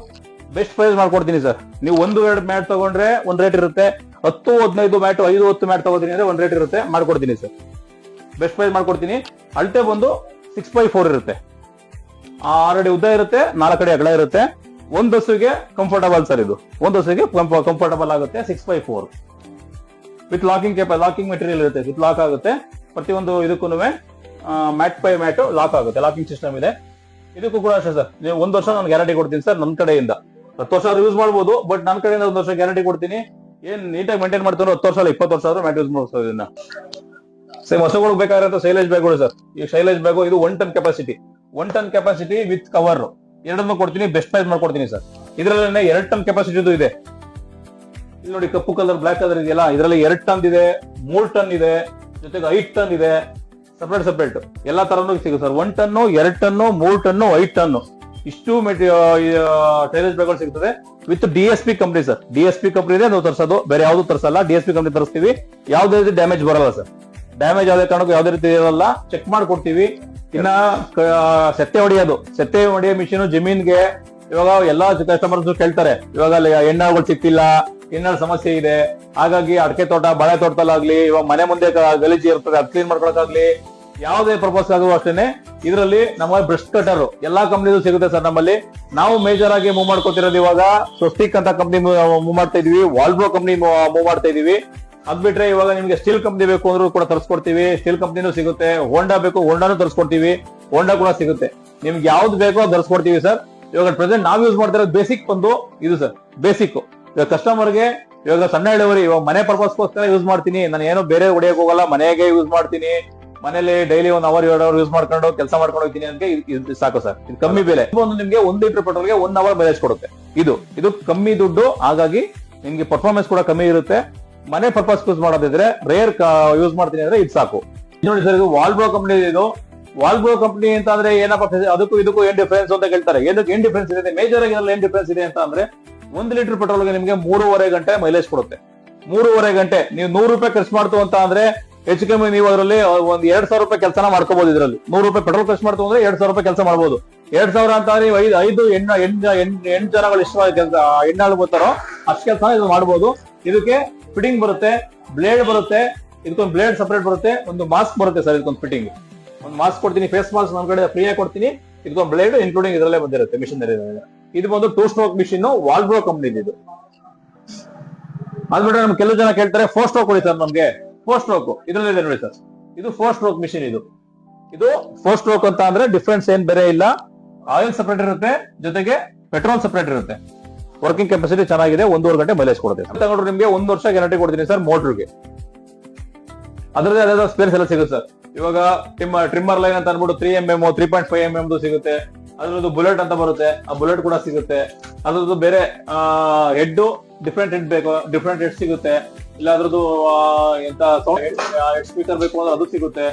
ಬೆಸ್ಟ್ ಪ್ರೈಸ್ ಮಾಡ್ಕೊಡ್ತೀನಿ ಸರ್ ನೀವು ಒಂದು ಎರಡು ಮ್ಯಾಟ್ ತಗೊಂಡ್ರೆ ಒಂದ್ ರೇಟ್ ಇರುತ್ತೆ. ಹತ್ತು, ಹದಿನೈದು ಮ್ಯಾಟ್ ಐದು, ಹತ್ತು ಮ್ಯಾಟ್ ತಗೋತೀನಿ ಅಂದ್ರೆ ಒಂದ್ ರೇಟ್ ಇರುತ್ತೆ. ಮಾಡ್ಕೊಡ್ತೀನಿ ಸರ್ ಬೆಸ್ಟ್ ಪ್ರೈಸ್ ಮಾಡ್ಕೊಡ್ತೀನಿ. ಅಳತೆ ಬಂದು ಸಿಕ್ಸ್ ಬೈ ಫೋರ್ ಇರುತ್ತೆ. ಆರಡಿ ಉದ್ದ ಇರುತ್ತೆ ನಾಲ್ಕು ಅಡಿ ಅಗಲ ಇರುತ್ತೆ. ಒಂದ್ ಹಸುಗೆ ಕಂಫರ್ಟಬಲ್ ಸರ್ ಇದು. ಒಂದ್ ಹಸುಗೆ ಕಂಫರ್ಟಬಲ್ ಆಗುತ್ತೆ six by four with locking ಕೇಪ locking material ಇರುತ್ತೆ. ವಿತ್ ಲಾಕ್ ಆಗುತ್ತೆ. ಪ್ರತಿಯೊಂದು ಇದಕ್ಕೂ ಮ್ಯಾಟ್ ಬೈ ಮ್ಯಾಟ್ ಲಾಕ್ ಆಗುತ್ತೆ. ಲಾಕಿಂಗ್ ಸಿಸ್ಟಮ್ ಇದೆ. ಇದಕ್ಕೂ ಕೂಡ ಅಷ್ಟೇ ಸರ್, ನೀವು ಒಂದ್ ವರ್ಷ ನಾನು ಗ್ಯಾರಂಟಿ ಕೊಡ್ತೀನಿ ಸರ್ ನನ್ನ ಕಡೆಯಿಂದ. ಹತ್ತು ವರ್ಷ ಯೂಸ್ ಮಾಡಬಹುದು ಬಟ್ ನನ್ನ ಕಡೆಯಿಂದ ಒಂದ್ ವರ್ಷ ಗ್ಯಾರಂಟಿ ಕೊಡ್ತೀನಿ. ಏನ್ ನೀಟಾಗಿ ಮೇಂಟೈನ್ ಮಾಡ್ತಾರೋ ಹತ್ತು ವರ್ಷ ಇಪ್ಪತ್ತು ವರ್ಷ ಆದ್ರೂ ಮ್ಯಾಟ್ ಯೂಸ್ ಮಾಡ್ಬೋದು ಇದನ್ನ. ಸೇಮ್ ಹಸುಗಳು ಬೇಕಾಗಿರೋ ಶೈಲೇಜ್ ಬ್ಯಾಗ್ಗಳು ಸರ್. ಈ ಶೈಲೇಜ್ ಬ್ಯಾಗ್ ಇದು one ton capacity one ton capacity with cover ಎರಡನ್ನು ಕೊಡ್ತೀನಿ ಬೆಸ್ಟ್ ಪ್ರೈಸ್ ಮಾಡ್ಕೊಡ್ತೀನಿ ಸರ್. ಇದರಲ್ಲೇ ಎರಡ್ ಟನ್ ಕೆಪಾಸಿಟಿದು ಇದೆ. ಇಲ್ಲಿ ನೋಡಿ ಕಪ್ಪು ಕಲರ್ ಬ್ಲಾಕ್ ಕಲರ್ ಇದೆಯಲ್ಲ, ಇದರಲ್ಲಿ ಎರಡ್ ಟನ್ ಇದೆ, ಮೂರ್ ಟನ್ ಇದೆ, ಜೊತೆಗೆ ಐದ್ ಟನ್ ಇದೆ. ಸಪ್ರೇಟ್ ಸಪ್ರೇಟ್ ಎಲ್ಲಾ ತರನು ಸಿಗುತ್ತೆ ಸರ್. ಒನ್ ಟನ್ನು, ಎರಡ್ ಟನ್ನು, ಮೂರ್ ಟನ್ನು, ಐದ್ ಟನ್ನು. ಇಷ್ಟು ಟೈಲೇಜ್ ಬ್ಯಾಗ್ಗಳು ಸಿಗ್ತದೆ with D S P company sir. D S P company ಇದೆ, ನಾವು ತರಿಸೋದು. ಬೇರೆ ಯಾವ್ದು ತರಿಸಲ್ಲ. ಡಿ ಎಸ್ ಪಿ ಕಂಪ್ನಿ ತರಿಸ್ತೀವಿ. ಯಾವ್ದೇ ರೀತಿ ಡ್ಯಾಮೇಜ್ ಬರಲ್ಲ ಸರ್. ಡ್ಯಾಮೇಜ್ ಯಾವುದೇ ಕಾರಣಕ್ಕೂ ಯಾವ್ದೇ ರೀತಿ ಇರಲ್ಲ. ಚೆಕ್ ಮಾಡ್ಕೊಡ್ತೀವಿ. ಇನ್ನ ಸೆತ್ತೆ ಹೊಡೆಯೋದು. ಸೆತ್ತೆ ಹೊಡೆಯೋ ಮಿಷಿನ್ ಜಮೀನ್ಗೆ ಇವಾಗ ಎಲ್ಲಾ ಕಸ್ಟಮರ್ಸ್ ಕೇಳ್ತಾರೆ. ಇವಾಗ ಎಣ್ಣೆಗಳು ಸಿಕ್ತಿಲ್ಲ ಎಣ್ಣೆ ಸಮಸ್ಯೆ ಇದೆ. ಹಾಗಾಗಿ ಅಡಕೆ ತೋಟ, ಬಾಳೆ ತೋಟದಲ್ಲಾಗ್ಲಿ, ಇವಾಗ ಮನೆ ಮುಂದೆ ಗಲೀಜು ಇರ್ತದೆ. ಅದು ಕ್ಲೀನ್ ಮಾಡ್ಕೊಳಕ್ಕಾಗ್ಲಿ. ಯಾವುದೇ ಪರ್ಪಸ್ ಆಗುವ ಅಷ್ಟೇನೆ, ಇದರಲ್ಲಿ ನಮ್ಮ ಬ್ರಷ್ ಕಟರ್ ಎಲ್ಲಾ ಕಂಪ್ನಿದು ಸಿಗುತ್ತೆ ಸರ್ ನಮ್ಮಲ್ಲಿ. ನಾವು ಮೇಜರ್ ಆಗಿ ಮೂವ್ ಮಾಡ್ಕೊತಿರೋದು ಇವಾಗ ಸ್ವಸ್ತಿಕ್ ಅಂತ ಕಂಪ್ನಿ ಮೂವ್ ಮಾಡ್ತಾ ಇದೀವಿ ವಾಲ್ಬ್ರೋ ಕಂಪ್ನಿ ಮೂವ್ ಮಾಡ್ತಾ ಇದೀವಿ ಅದ್ ಬಿಟ್ರೆ ಇವಾಗ ನಿಮ್ಗೆ ಸ್ಟೀಲ್ ಕಂಪ್ನಿ ಬೇಕು ಅಂದ್ರೂ ಕೂಡ ತರ್ಸ್ಕೊಡ್ತೀವಿ. ಸ್ಟೀಲ್ ಕಂಪ್ನಿನೂ ಸಿಗುತ್ತೆ ಹೋಂಡಾ ಬೇಕು ಹೋಂಡಾನು ತರ್ಸ್ಕೊಡ್ತೀವಿ. ಹೋಂಡಾ ಕೂಡ ಸಿಗುತ್ತೆ. ನಿಮ್ಗೆ ಯಾವ್ದು ಬೇಕೋ ಅದು ತರಿಸ್ಕೊಡ್ತೀವಿ ಸರ್. ಇವಾಗ ಪ್ರೆಸೆಂಟ್ ನಾವ್ ಯೂಸ್ ಮಾಡ್ತಿರೋದು ಬೇಸಿಕ್ ಒಂದು ಇದು ಸರ್ ಬೇಸಿಕ್ ಇವಾಗ ಕಸ್ಟಮರ್ಗೆ ಇವಾಗ ಸಣ್ಣ ಇಳುವರಿ ಇವಾಗ ಮನೆ ಪರ್ಪಸ್ಗೋಸ್ಕರ ಯೂಸ್ ಮಾಡ್ತೀನಿ. ನಾನು ಏನೋ ಬೇರೆ ಹೊಡಿಯಕ್ ಹೋಗಲ್ಲ, ಮನೆಗೆ ಯೂಸ್ ಮಾಡ್ತೀನಿ. ಮನೇಲಿ ಡೈಲಿ ಒಂದ್ ಅವರ್ ಎರಡು ಅವರ್ ಯೂಸ್ ಮಾಡ್ಕೊಂಡು ಕೆಲಸ ಮಾಡ್ಕೊಂಡು ಹೋಗ್ತೀನಿ ಅಂತ ಸಾಕು ಸರ್. ಇದು ಕಮ್ಮಿ ಬೆಲೆ. ಒಂದು ನಿಮ್ಗೆ ಒಂದ್ ಲೀಟರ್ ಪೆಟ್ರೋಲ್ಗೆ ಒನ್ ಅವರ್ ಮೈಲೇಜ್ ಕೊಡುತ್ತೆ. ಇದು ಇದು ಕಮ್ಮಿ ದುಡ್ಡು, ಹಾಗಾಗಿ ನಿಮ್ಗೆ ಪರ್ಫಾರ್ಮೆನ್ಸ್ ಕೂಡ ಕಮ್ಮಿ ಇರುತ್ತೆ. ಮನೆ ಪರ್ಪಸ್ ಯೂಸ್ ಮಾಡೋದಿದ್ರೆ ರೇರ್ ಯೂಸ್ ಮಾಡ್ತೀನಿ ಅಂದ್ರೆ ಇದು ಸಾಕು. ನೋಡಿ ಸರ್, ಇದು ವಾಲ್ಬೋ ಕಂಪ್ನಿ ಇದು ವಾಲ್ಬೋ ಕಂಪ್ನಿ ಅಂತ ಅಂದ್ರೆ ಏನಪ್ಪ ಅದಕ್ಕೂ ಇದಕ್ಕೂ ಏನ್ ಡಿಫರೆನ್ಸ್ ಅಂತ ಕೇಳ್ತಾರೆ ಏನಕ್ಕೆ ಏನ್ ಡಿಫರೆನ್ಸ್ ಇದೆ? ಮೇಜರ್ ಆಗಿ ಏನ್ ಡಿಫರೆನ್ಸ್ ಇದೆ ಅಂತ ಅಂದ್ರೆ, ಒಂದ್ ಲೀಟರ್ ಪೆಟ್ರೋಲ್ಗೆ ನಿಮ್ಗೆ ಮೂರುವರೆ ಗಂಟೆ ಮೈಲೇಜ್ ಕೊಡುತ್ತೆ. ಮೂರುವರೆ ಗಂಟೆ, ನೀವು ನೂರು ರೂಪಾಯಿ ಖರ್ಚು ಮಾಡ್ತು ಅಂತ ಅಂದ್ರೆ ಹೆಚ್ಚು ಕಮ್ಮಿ ನೀವು ಅದರಲ್ಲಿ ಒಂದ್ ಎರಡ್ ಸಾವಿರ ರೂಪಾಯಿ ಕೆಲಸನ ಮಾಡ್ಕೋಬಹುದು ಇದರಲ್ಲಿ. ನೂರು ರೂಪಾಯಿ ಪೆಟ್ರೋಲ್ ಖರ್ಚು ಮಾಡ್ತು ಅಂದ್ರೆ ಎರಡ್ ಸಾವಿರ ರೂಪಾಯಿ ಕೆಲಸ ಮಾಡಬಹುದು ಎರಡ್ ಸಾವಿರ ಅಂತ ನೀವು ಐದು ಐದು ಎಂಟ ಎಂಟು ಹೆಣ್ಣು ಜನಗಳು ಎಷ್ಟು ಕೆಲಸ ಎಣ್ಣೆ ಬರ್ತಾರೋ ಅಷ್ಟು ಕೆಲಸ ಇದು ಮಾಡಬಹುದು ಇದಕ್ಕೆ ಫಿಟ್ಟಿಂಗ್ ಬರುತ್ತೆ ಬ್ಲೇಡ್ ಬರುತ್ತೆ, ಇದಕ್ಕೊಂದು ಬ್ಲೇಡ್ ಸಪರೇಟ್ ಬರುತ್ತೆ, ಒಂದು ಮಾಸ್ಕ್ ಬರುತ್ತೆ ಸರ್ ಇದಕ್ಕೊಂದು ಫಿಟ್ಟಿಂಗ್ ಒಂದು ಮಾಸ್ಕ್ ಕೊಡ್ತೀನಿ ಫೇಸ್ ಮಾಸ್ಕ್ ನಮ್ ಕಡೆ ಫ್ರೀ ಆಗಿ ಕೊಡ್ತೀನಿ. ಇದಕ್ಕೊಂದು ಬ್ಲೇಡ್ ಇನ್ಕ್ಲೂಡಿಂಗ್ ಇದರಲ್ಲೇ ಬಂದಿರುತ್ತೆ ಮಿಷಿನ್ ಇದು ಬಂದು two stroke machine Walbro company ಇದು. ಅದ್ಬಿಟ್ರೆ ನಮ್ಗೆ ಕೆಲವು ಜನ ಕೇಳ್ತಾರೆ ಫೋರ್ ಸ್ಟ್ರೋಕ್ ಕೊಡಿ ಸರ್ ನಮ್ಗೆ. ಫೋರ್ ಸ್ಟ್ರೋಕ್ ಇದ್ರಲ್ಲಿದೆ ನೋಡಿ ಸರ್ ಇದು ಫೋರ್ ಸ್ಟ್ರೋಕ್ ಮಿಷಿನ್ ಇದು. ಇದು ಫೋರ್ ಸ್ಟ್ರೋಕ್ ಅಂತ ಅಂದ್ರೆ ಡಿಫ್ರೆನ್ಸ್ ಏನ್ ಬೇರೆ ಇಲ್ಲ. ಆಯಿಲ್ ಸಪರೇಟ್ ಇರುತ್ತೆ, ಜೊತೆಗೆ ಪೆಟ್ರೋಲ್ ಸಪರೇಟ್ ಇರುತ್ತೆ. ವರ್ಕಿಂಗ್ ಕೆಪಾಸಿಟಿ ಚೆನ್ನಾಗಿದೆ, ಒಂದೂವರೆ ಗಂಟೆ ಮೈಲೇಜ್ ಕೊಡುತ್ತೆ ತಗೊಂಡ್ರೆ ನಿಮಗೆ ಒಂದು ವರ್ಷ ಗ್ಯಾರಂಟಿ ಕೊಡ್ತೀನಿ ಸರ್ ಮೋಟ್ರಿಗೆ ಅದರದೇ ಅದೇ ಸ್ಪೇರ್ಸ್ ಎಲ್ಲ ಸಿಗುತ್ತೆ ಸರ್ ಇವಾಗ ಟ್ರಿಮ್ಮರ್ ಟ್ರಿಮ್ಮರ್ ಲೈನ್ ಅಂತ ಅನ್ಬಿಟ್ಟು three M M three point five M M ಸಿಗುತ್ತೆ. ಅದ್ರದ್ದು ಬುಲೆಟ್ ಅಂತ ಬರುತ್ತೆ, ಆ ಬುಲೆಟ್ ಕೂಡ ಸಿಗುತ್ತೆ. ಅದ್ರದ್ದು ಬೇರೆ ಹೆಡ್ ಡಿಫ್ರೆಂಟ್ ಹೆಡ್ ಬೇಕು ಡಿಫ್ರೆಂಟ್ ಹೆಡ್ ಸಿಗುತ್ತೆ. ಇಲ್ಲ ಅದ್ರದ್ದು ಎಂತ ಹೆಡ್ ಸ್ಪೀಕರ್ ಬೇಕು ಅಂದ್ರೆ ಅದು ಸಿಗುತ್ತೆ.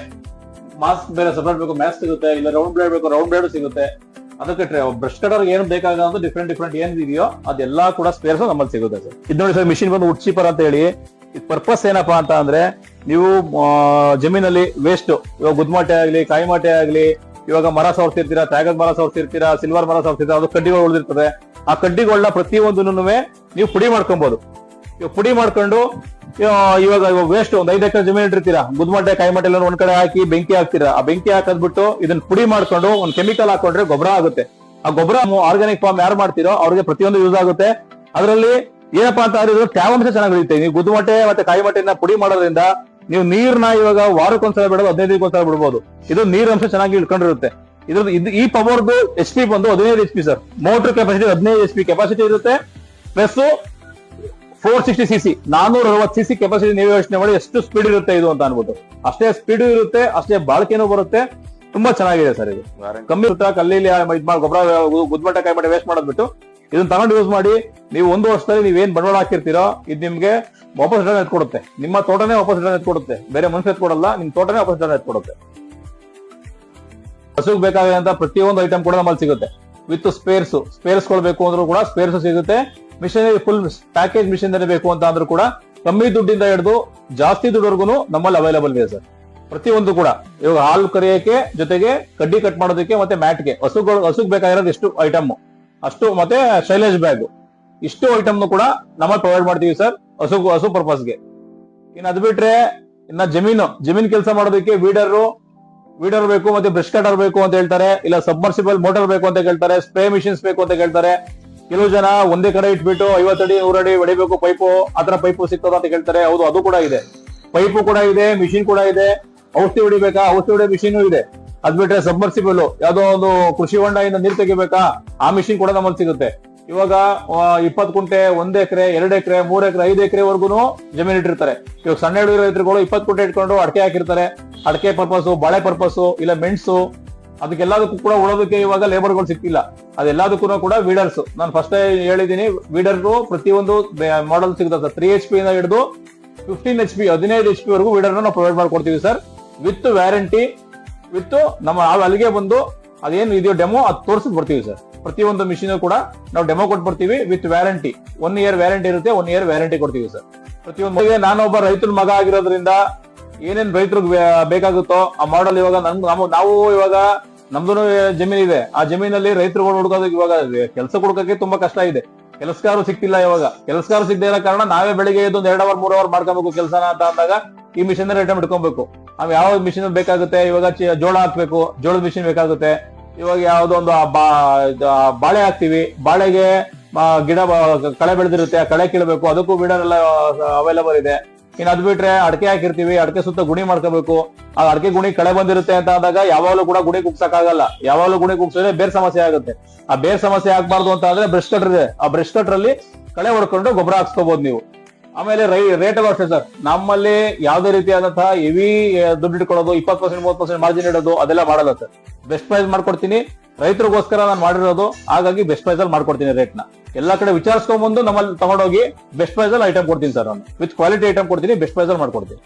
ಮಾಸ್ಕ್ ಬೇರೆ ಸಪರೇಟ್ ಬೇಕು ಮ್ಯಾಸ್ಕ್ ಸಿಗುತ್ತೆ. ಇಲ್ಲ ರೌಂಡ್ ಬ್ಲೇಡ್ ಬೇಕು ರೌಂಡ್ ಬ್ಲೇಡ್ ಸಿಗುತ್ತೆ. ಅದಕ್ಕೆ ಬ್ರಷ್ ಕಟರ್ ಏನು ಬೇಕಾಗ ಡಿಫ್ರೆಂಟ್ ಡಿಫ್ರೆಂಟ್ ಏನ್ ಇದೆಯೋ ಅದೆಲ್ಲ ಕೂಡ ಸ್ಪೇರ್ಸ್ ನಮ್ಮಲ್ಲಿ ಸಿಗುತ್ತೆ ಸರ್. ಇದು ನೋಡಿ ಸರ್ ಮಿಷಿನ್ ಬಂದು ಉಡ್ಚೀಪರ್ ಅಂತ ಹೇಳಿ. ಇದು ಪರ್ಪಸ್ ಏನಪ್ಪಾ ಅಂತ ಅಂದ್ರೆ, ನೀವು ಜಮೀನಲ್ಲಿ ವೇಸ್ಟ್ ಇವಾಗ ಗುದ್ಮಾಟೆ ಆಗಲಿ ಕಾಯಿ ಮಾಟೆ ಆಗ್ಲಿ, ಇವಾಗ ಮರ ಸವರ್ತಿರ್ತೀರಾ ತ್ಯಾಗದ ಮರ ಸವರ್ತಿರ್ತೀರಾ ಸಿಲ್ವರ್ ಮರ ಸವರ್ತಿರ್ತೀರಾ, ಅದು ಕಡ್ಡಿಗಳು ಉಳಿದಿರ್ತದೆ. ಆ ಕಡ್ಡಿಗಳನ್ನ ಪ್ರತಿಯೊಂದನ್ನು ನೀವು ಪುಡಿ ಮಾಡ್ಕೊಬಹುದು ಇವಾಗ ಪುಡಿ ಮಾಡ್ಕೊಂಡು ಇವಾಗ ಇವಾಗ ವೇಸ್ಟ್ ಒಂದ್ ಐದು ಎಕರೆ ಜಮೀನು ಇಟ್ಟಿರ್ತೀರಾ? ಗುದ್ಮಟ್ಟೆ ಕಾಯಿಮಟ್ಟೆ ಎಲ್ಲ ಒಂದ್ ಕಡೆ ಹಾಕಿ ಬೆಂಕಿ ಹಾಕ್ತೀರಾ? ಆ ಬೆಂಕಿ ಹಾಕದ್ಬಿಟ್ಟು ಇದನ್ನ ಪುಡಿ ಮಾಡ್ಕೊಂಡು ಒಂದ್ ಕೆಮಿಕಲ್ ಹಾಕೊಂಡ್ರೆ ಗೊಬ್ಬರ ಆಗುತ್ತೆ. ಆ ಗೊಬ್ಬರ ಆರ್ಗಾನಿಕ್ ಫಾರ್ಮ್ ಯಾರು ಮಾಡ್ತೀರೋ ಅವ್ರಿಗೆ ಪ್ರತಿಯೊಂದು ಯೂಸ್ ಆಗುತ್ತೆ. ಅದರಲ್ಲಿ ಏನಪ್ಪಾ ಅಂತ ಇದು ತೇವಾಂಶ ಚೆನ್ನಾಗಿ ನೀವು ಗುದ್ಮಟ್ಟೆ ಮತ್ತೆ ಕಾಯಿಮಟ್ಟೆನ ಪುಡಿ ಮಾಡೋದ್ರಿಂದ ನೀವು ನೀರ್ನ ಇವಾಗ ವಾರಕ್ಕೊಂದ್ಸಲ ಬಿಡೋದು ಹದಿನೈದು ದಿನಕ್ಕೊಂದ್ಸಲ ಬಿಡ್ಬೋದು. ಇದು ನೀರ್ ಅಂಶ ಚೆನ್ನಾಗಿ ಇಟ್ಕೊಂಡಿರುತ್ತೆ ಇದ್ರದ್ದು ಇದು ಈ ಪವರ್ದು ಎಚ್ ಪಿ ಬಂದು ಹದಿನೈದು H P sir motor capacity ಹದಿನೈದು ಎಚ್ ಪಿ ಕೆಪಾಸಿಟಿ ಇರುತ್ತೆ. ಪ್ಲಸ್ ಫೋರ್ ಸಿಕ್ಸ್ಟಿ ಸಿ ನಾನೂರ ಅರವತ್ತು ಸಿ ಕೆಪಾಸಿಟಿ ನೀವು ಯೋಚನೆ ಮಾಡಿ ಎಷ್ಟು ಸ್ಪೀಡ್ ಇರುತ್ತೆ ಇದು ಅಂತ ಅನ್ಬಿಟ್ಟು ಅಷ್ಟೇ ಸ್ಪೀಡ್ ಇರುತ್ತೆ ಅಷ್ಟೇ ಬಾಳಿಕೆನೂ ಬರುತ್ತೆ ತುಂಬಾ ಚೆನ್ನಾಗಿದೆ ಸರ್ ಇದು. ಕಮ್ಮಿ ಇರುತ್ತೆ ಕಲ್ಲಿಲಿ ಇದ್ ಮಾಡಿ ಗೊಬ್ಬರ ಗುದ್ಮಟ್ಟ ಕಾಯಿ ಮಾಡಿ ವೇಸ್ಟ್ ಮಾಡೋದ್ ಬಿಟ್ಟು ಇದನ್ನ ತಗೊಂಡು ಯೂಸ್ ಮಾಡಿ ನೀವು ಒಂದು ವರ್ಷದಲ್ಲಿ ನೀವೇನ್ ಬಂಡವಾಳ ಹಾಕಿರ್ತೀರೋ ಇದು ನಿಮ್ಗೆ ವಾಪಸ್ ರಿಟರ್ನ್ ಎತ್ಕೊಡುತ್ತೆ. ನಿಮ್ಮ ತೋಟನೇ ವಾಪಸ್ ರಿಟರ್ನ್ ಎತ್ಕೊಡುತ್ತೆ. ಬೇರೆ ಮನುಷ್ಯ ಎತ್ಕೊಡಲ್ಲ ನಿಮ್ ತೋಟನೇ ವಾಪಸ್ ರಿಟರ್ನ್ ಎತ್ಕೊಡುತ್ತೆ. ಹಸುಗ್ ಬೇಕಾಗಿರುವಂತ ಪ್ರತಿಯೊಂದು ಐಟಮ್ ಕೂಡ ನಮ್ಮಲ್ಲಿ ಸಿಗುತ್ತೆ. ವಿತ್ ಸ್ಪೇರ್ಸ್ ಸ್ಪೇರ್ಸ್ ಬೇಕು ಅಂದ್ರೂ ಕೂಡ ಸ್ಪೇರ್ಸ್ ಸಿಗುತ್ತೆ. ಮಿಷನರಿ ಫುಲ್ ಪ್ಯಾಕೇಜ್ ಮಿಷನರಿ ಬೇಕು ಅಂತ ಅಂದ್ರೂ ಕೂಡ ಕಮ್ಮಿ ದುಡ್ಡಿಂದ ಹಿಡಿದು ಜಾಸ್ತಿ ದುಡ್ಡುವರೆಗೂ ನಮ್ಮಲ್ಲಿ ಅವೈಲೇಬಲ್ ಇದೆ ಸರ್. ಪ್ರತಿಯೊಂದು ಕೂಡ. ಇವಾಗ ಹಾಲು ಕರೆಯೋಕೆ ಜೊತೆಗೆ ಕಡ್ಡಿ ಕಟ್ ಮಾಡೋದಕ್ಕೆ ಮತ್ತೆ ಮ್ಯಾಟ್ಗೆ ಹಸುಗಳು ಹಸುಗ್ ಬೇಕಾಗಿರೋದು ಎಷ್ಟು ಐಟಮ್ ಅಷ್ಟು ಮತ್ತೆ ಶೈಲೇಜ್ ಬ್ಯಾಗ್ ಇಷ್ಟು ಐಟಮ್ ಕೂಡ ನಮ್ಮಲ್ಲಿ ಪ್ರೊವೈಡ್ ಮಾಡ್ತೀವಿ ಸರ್, ಹಸು ಹಸು ಪರ್ಪಸ್ಗೆ ಇನ್ನು ಅದು ಬಿಟ್ರೆ ಇನ್ನ ಜಮೀನು. ಜಮೀನ್ ಕೆಲಸ ಮಾಡೋದಕ್ಕೆ ವೀಡರ್ ವೀಡರ್ ಬೇಕು ಮತ್ತೆ ಬ್ರಷ್ ಕಟರ್ ಬೇಕು ಅಂತ ಹೇಳ್ತಾರೆ. ಇಲ್ಲ ಸಬ್ಮರ್ಸಿಬಲ್ ಮೋಟರ್ ಬೇಕು ಅಂತ ಕೇಳ್ತಾರೆ ಸ್ಪ್ರೇ ಮಿಷಿನ್ಸ್ ಬೇಕು ಅಂತ ಕೇಳ್ತಾರೆ ಕೆಲವು ಜನ ಒಂದೇ ಕಡೆ ಇಟ್ಬಿಟ್ಟು ಐವತ್ತಡಿ ನೂರಡಿ ಹೊಡಿಬೇಕು, ಪೈಪು ಆತರ ಪೈಪು ಸಿಗ್ತದ ಅಂತ ಕೇಳ್ತಾರೆ. ಹೌದು, ಅದು ಕೂಡ ಇದೆ. ಪೈಪು ಕೂಡ ಇದೆ, ಮಿಷಿನ್ ಕೂಡ ಇದೆ. ಔಷಧಿ ಹೊಡಿಬೇಕಾ? ಔಷಧಿ ಹೊಡಿಯೋ ಮಿಷಿನ್ ಇದೆ. ಅದ್ ಬಿಟ್ರೆ ಸಬ್ಮರ್ಸಿಬಲ್, ಯಾವ್ದೋ ಒಂದು ಕೃಷಿ ಹೊಂಡದಿಂದ ನೀರ್ ತೆಗಿಬೇಕಾ? ಆ ಮಿಷಿನ್ ಕೂಡ ನಮ್ಮಲ್ಲಿ ಸಿಗುತ್ತೆ. ಇವಾಗ ಇಪ್ಪತ್ತು ಕುಂಟೆ, ಒಂದ್ ಎಕರೆ, ಎರಡ್ ಎಕರೆ, ಮೂರ್ ಎಕರೆ, ಐದು ಎಕರೆ ವರ್ಗುನು ಜಮೀನ್ ಇಟ್ಟಿರ್ತಾರೆ. ಇವಾಗ ಸಣ್ಣ ಹಿಡಿದ ರೈತರುಗಳು ಇಪ್ಪತ್ತು ಕುಂಟೆ ಇಟ್ಕೊಂಡು ಅಡಕೆ ಹಾಕಿರ್ತಾರೆ. ಅಡಕೆ ಪರ್ಪಸ್ ಬಾಳೆ ಪರ್ಪಸ್ ಇಲ್ಲ ಮೆಣಸು ಅದಕ್ಕೆಲ್ಲದಕ್ಕೂ ಕೂಡ ಉಳೋದಕ್ಕೆ ಇವಾಗ ಲೇಬರ್ಗಳು ಸಿಕ್ತಿಲ್ಲ ಅದೆಲ್ಲದಕ್ಕೂ ಕೂಡ ವೀಡರ್ಸ್ ನಾನು ಫಸ್ಟ್ ಹೇಳಿದೀನಿ ವೀಡರ್ ಪ್ರತಿಯೊಂದು ಮಾಡಲ್ ಸಿಗುತ್ತೆ ತ್ರೀ ಎಚ್ ಪಿ ಇಂದ ಹಿಡಿದು ಫಿಫ್ಟೀನ್ ಎಚ್ ಪಿ ಹದಿನೈದು ಎಚ್ ಪಿ ವರೆಗೂ ವೀಡರ್ ನಾವು ಪ್ರೊವೈಡ್ ಮಾಡ್ಕೊಡ್ತೀವಿ ಸರ್ ವಿತ್ ವ್ಯಾರಂಟಿ ವಿತ್ ನಮ್ಮ ಅಲ್ಲಿಗೆ ಬಂದು ಅದೇನು ಇದೆಯೋ ಡೆಮೋ ಅದು ತೋರಿಸಿ ಬರ್ತೀವಿ ಸರ್ ಪ್ರತಿಯೊಂದು ಮಿಷಿನ್ ಕೂಡ ನಾವು ಡೆಮೋ ಕೊಟ್ಟು ಬರ್ತೀವಿ with warranty one year warranty ಇರುತ್ತೆ ಒನ್ ಇಯರ್ ವ್ಯಾರಂಟಿ ಕೊಡ್ತೀವಿ ಸರ್ ಪ್ರತಿಯೊಂದು ನಾನೊಬ್ಬ ರೈತನ ಮಗ ಆಗಿರೋದ್ರಿಂದ ಏನೇನ್ ರೈತರಿಗೆ ಬೇಕಾಗುತ್ತೋ ಆ ಮಾಡಲ್ ಇವಾಗ ನನ್ ನಾವು ಇವಾಗ ನಮ್ದು ಜಮೀನ್ ಇದೆ. ಆ ಜಮೀನಲ್ಲಿ ರೈತರುಗಳು ಹುಡುಕೋದಕ್ಕೆ ಇವಾಗ ಕೆಲಸ ಹುಡುಕಕ್ಕೆ ತುಂಬಾ ಕಷ್ಟ ಇದೆ. ಕೆಲಸಗಾರರು ಸಿಕ್ತಿಲ್ಲ ಇವಾಗ. ಕೆಲಸಗಾರ ಸಿಗದೇ ಇರೋ ಕಾರಣ ನಾವೇ ಬೆಳಿಗ್ಗೆ ಎದ್ದು ಒಂದ್ ಎರಡು ಅವರ್ ಮೂರ್ ಅವರ್ ಮಾಡ್ಕೊಬೇಕು ಕೆಲಸನ ಅಂತ ಅಂದಾಗ ಈ ಮಿಷಿನ್ ಐಟಮ್ ಇಟ್ಕೊಬೇಕು. ನಾವ್ ಯಾವ ಮಿಷಿನ್ ಬೇಕಾಗುತ್ತೆ? ಇವಾಗ ಜೋಳ ಹಾಕ್ಬೇಕು. ಜೋಳದ ಮಿಷಿನ್ ಬೇಕಾಗುತ್ತೆ. ಇವಾಗ ಯಾವ್ದೋ ಒಂದು ಬಾ- ಬಾಳೆ ಹಾಕ್ತಿವಿ. ಬಾಳೆಗೆ ಗಿಡ ಕಳೆ ಬೆಳೆದಿರುತ್ತೆ. ಆ ಕಳೆ ಕೀಳಬೇಕು. ಅದಕ್ಕೂ ಬಿಡರ್ ಎಲ್ಲ ಅವೈಲಬಲ್ ಇದೆ. ಇನ್ನು ಅದ್ ಬಿಟ್ರೆ ಅಡಕೆ ಹಾಕಿರ್ತೀವಿ, ಅಡಕೆ ಸುತ್ತ ಗುಣಿ ಮಾಡ್ಕೋಬೇಕು. ಆ ಅಡಕೆ ಗುಣಿ ಕಳೆ ಬಂದಿರುತ್ತೆ ಅಂತ ಅಂದಾಗ ಯಾವಾಗಲೂ ಕೂಡ ಗುಣಿ ಕುಗ್ಸಕ್ಕಾಗಲ್ಲ. ಯಾವಾಗಲೂ ಗುಣಿ ಕುಗ್ಸಿದ್ರೆ ಬೇರೆ ಸಮಸ್ಯೆ ಆಗುತ್ತೆ. ಆ ಬೇರೆ ಸಮಸ್ಯೆ ಆಗ್ಬಾರ್ದು ಅಂತ ಅಂದ್ರೆ ಬ್ರಷ್ ಕಟ್ರಿದೆ ಇದೆ. ಆ ಬ್ರಷ್ ಕಟ್ರಲ್ಲಿ ಕಳೆ ಹೊಡ್ಕೊಂಡು ಗೊಬ್ಬರ ಹಾಕ್ಸ್ಕೋಬಹುದು ನೀವು. ಆಮೇಲೆ ರೈ ರೇಟ್ ಅಷ್ಟೇ ಸರ್ ನಮ್ಮಲ್ಲಿ ಯಾವುದೇ ರೀತಿಯಾದಂತಹ ಹೆವಿ ದುಡ್ಡು ಇಟ್ಕೊಳ್ಳೋದು, ಇಪ್ಪತ್ತು ಪರ್ಸೆಂಟ್ ಮೂವತ್ತು ಪರ್ಸೆಂಟ್ ಮಾರ್ಜಿನ್ ಇಡೋದು, ಅದೆಲ್ಲ ಮಾಡಲ್ಲ ಸರ್ ಬೆಸ್ಟ್ ಪ್ರೈಸ್ ಮಾಡ್ಕೊಡ್ತೀನಿ. ರೈತರಿಗೋಸ್ಕರ ನಾನು ಮಾಡಿರೋದು, ಹಾಗಾಗಿ ಬೆಸ್ಟ್ ಪ್ರೈಸ್ ಅಲ್ಲಿ ಮಾಡ್ಕೊಡ್ತೀನಿ ರೇಟ್ನ. ಎಲ್ಲಾ ಕಡೆ ವಿಚಾರಿಸ್ಕೊಂಡ್ ಬಂದು ನಮ್ಮಲ್ಲಿ ತಗೊಂಡೋಗಿ ಬೆಸ್ಟ್ ಪ್ರೈಸ್ ಅಲ್ಲಿ ಐಟಮ್ ಕೊಡ್ತೀನಿ ಸರ್ ನಾನು. ವಿತ್ ಕ್ವಾಲಿಟಿ ಐಟಮ್ ಕೊಡ್ತೀನಿ ಬೆಸ್ಟ್ ಪ್ರೈಸ್ ಅಲ್ಲಿ ಮಾಡ್ಕೊಡ್ತೀನಿ.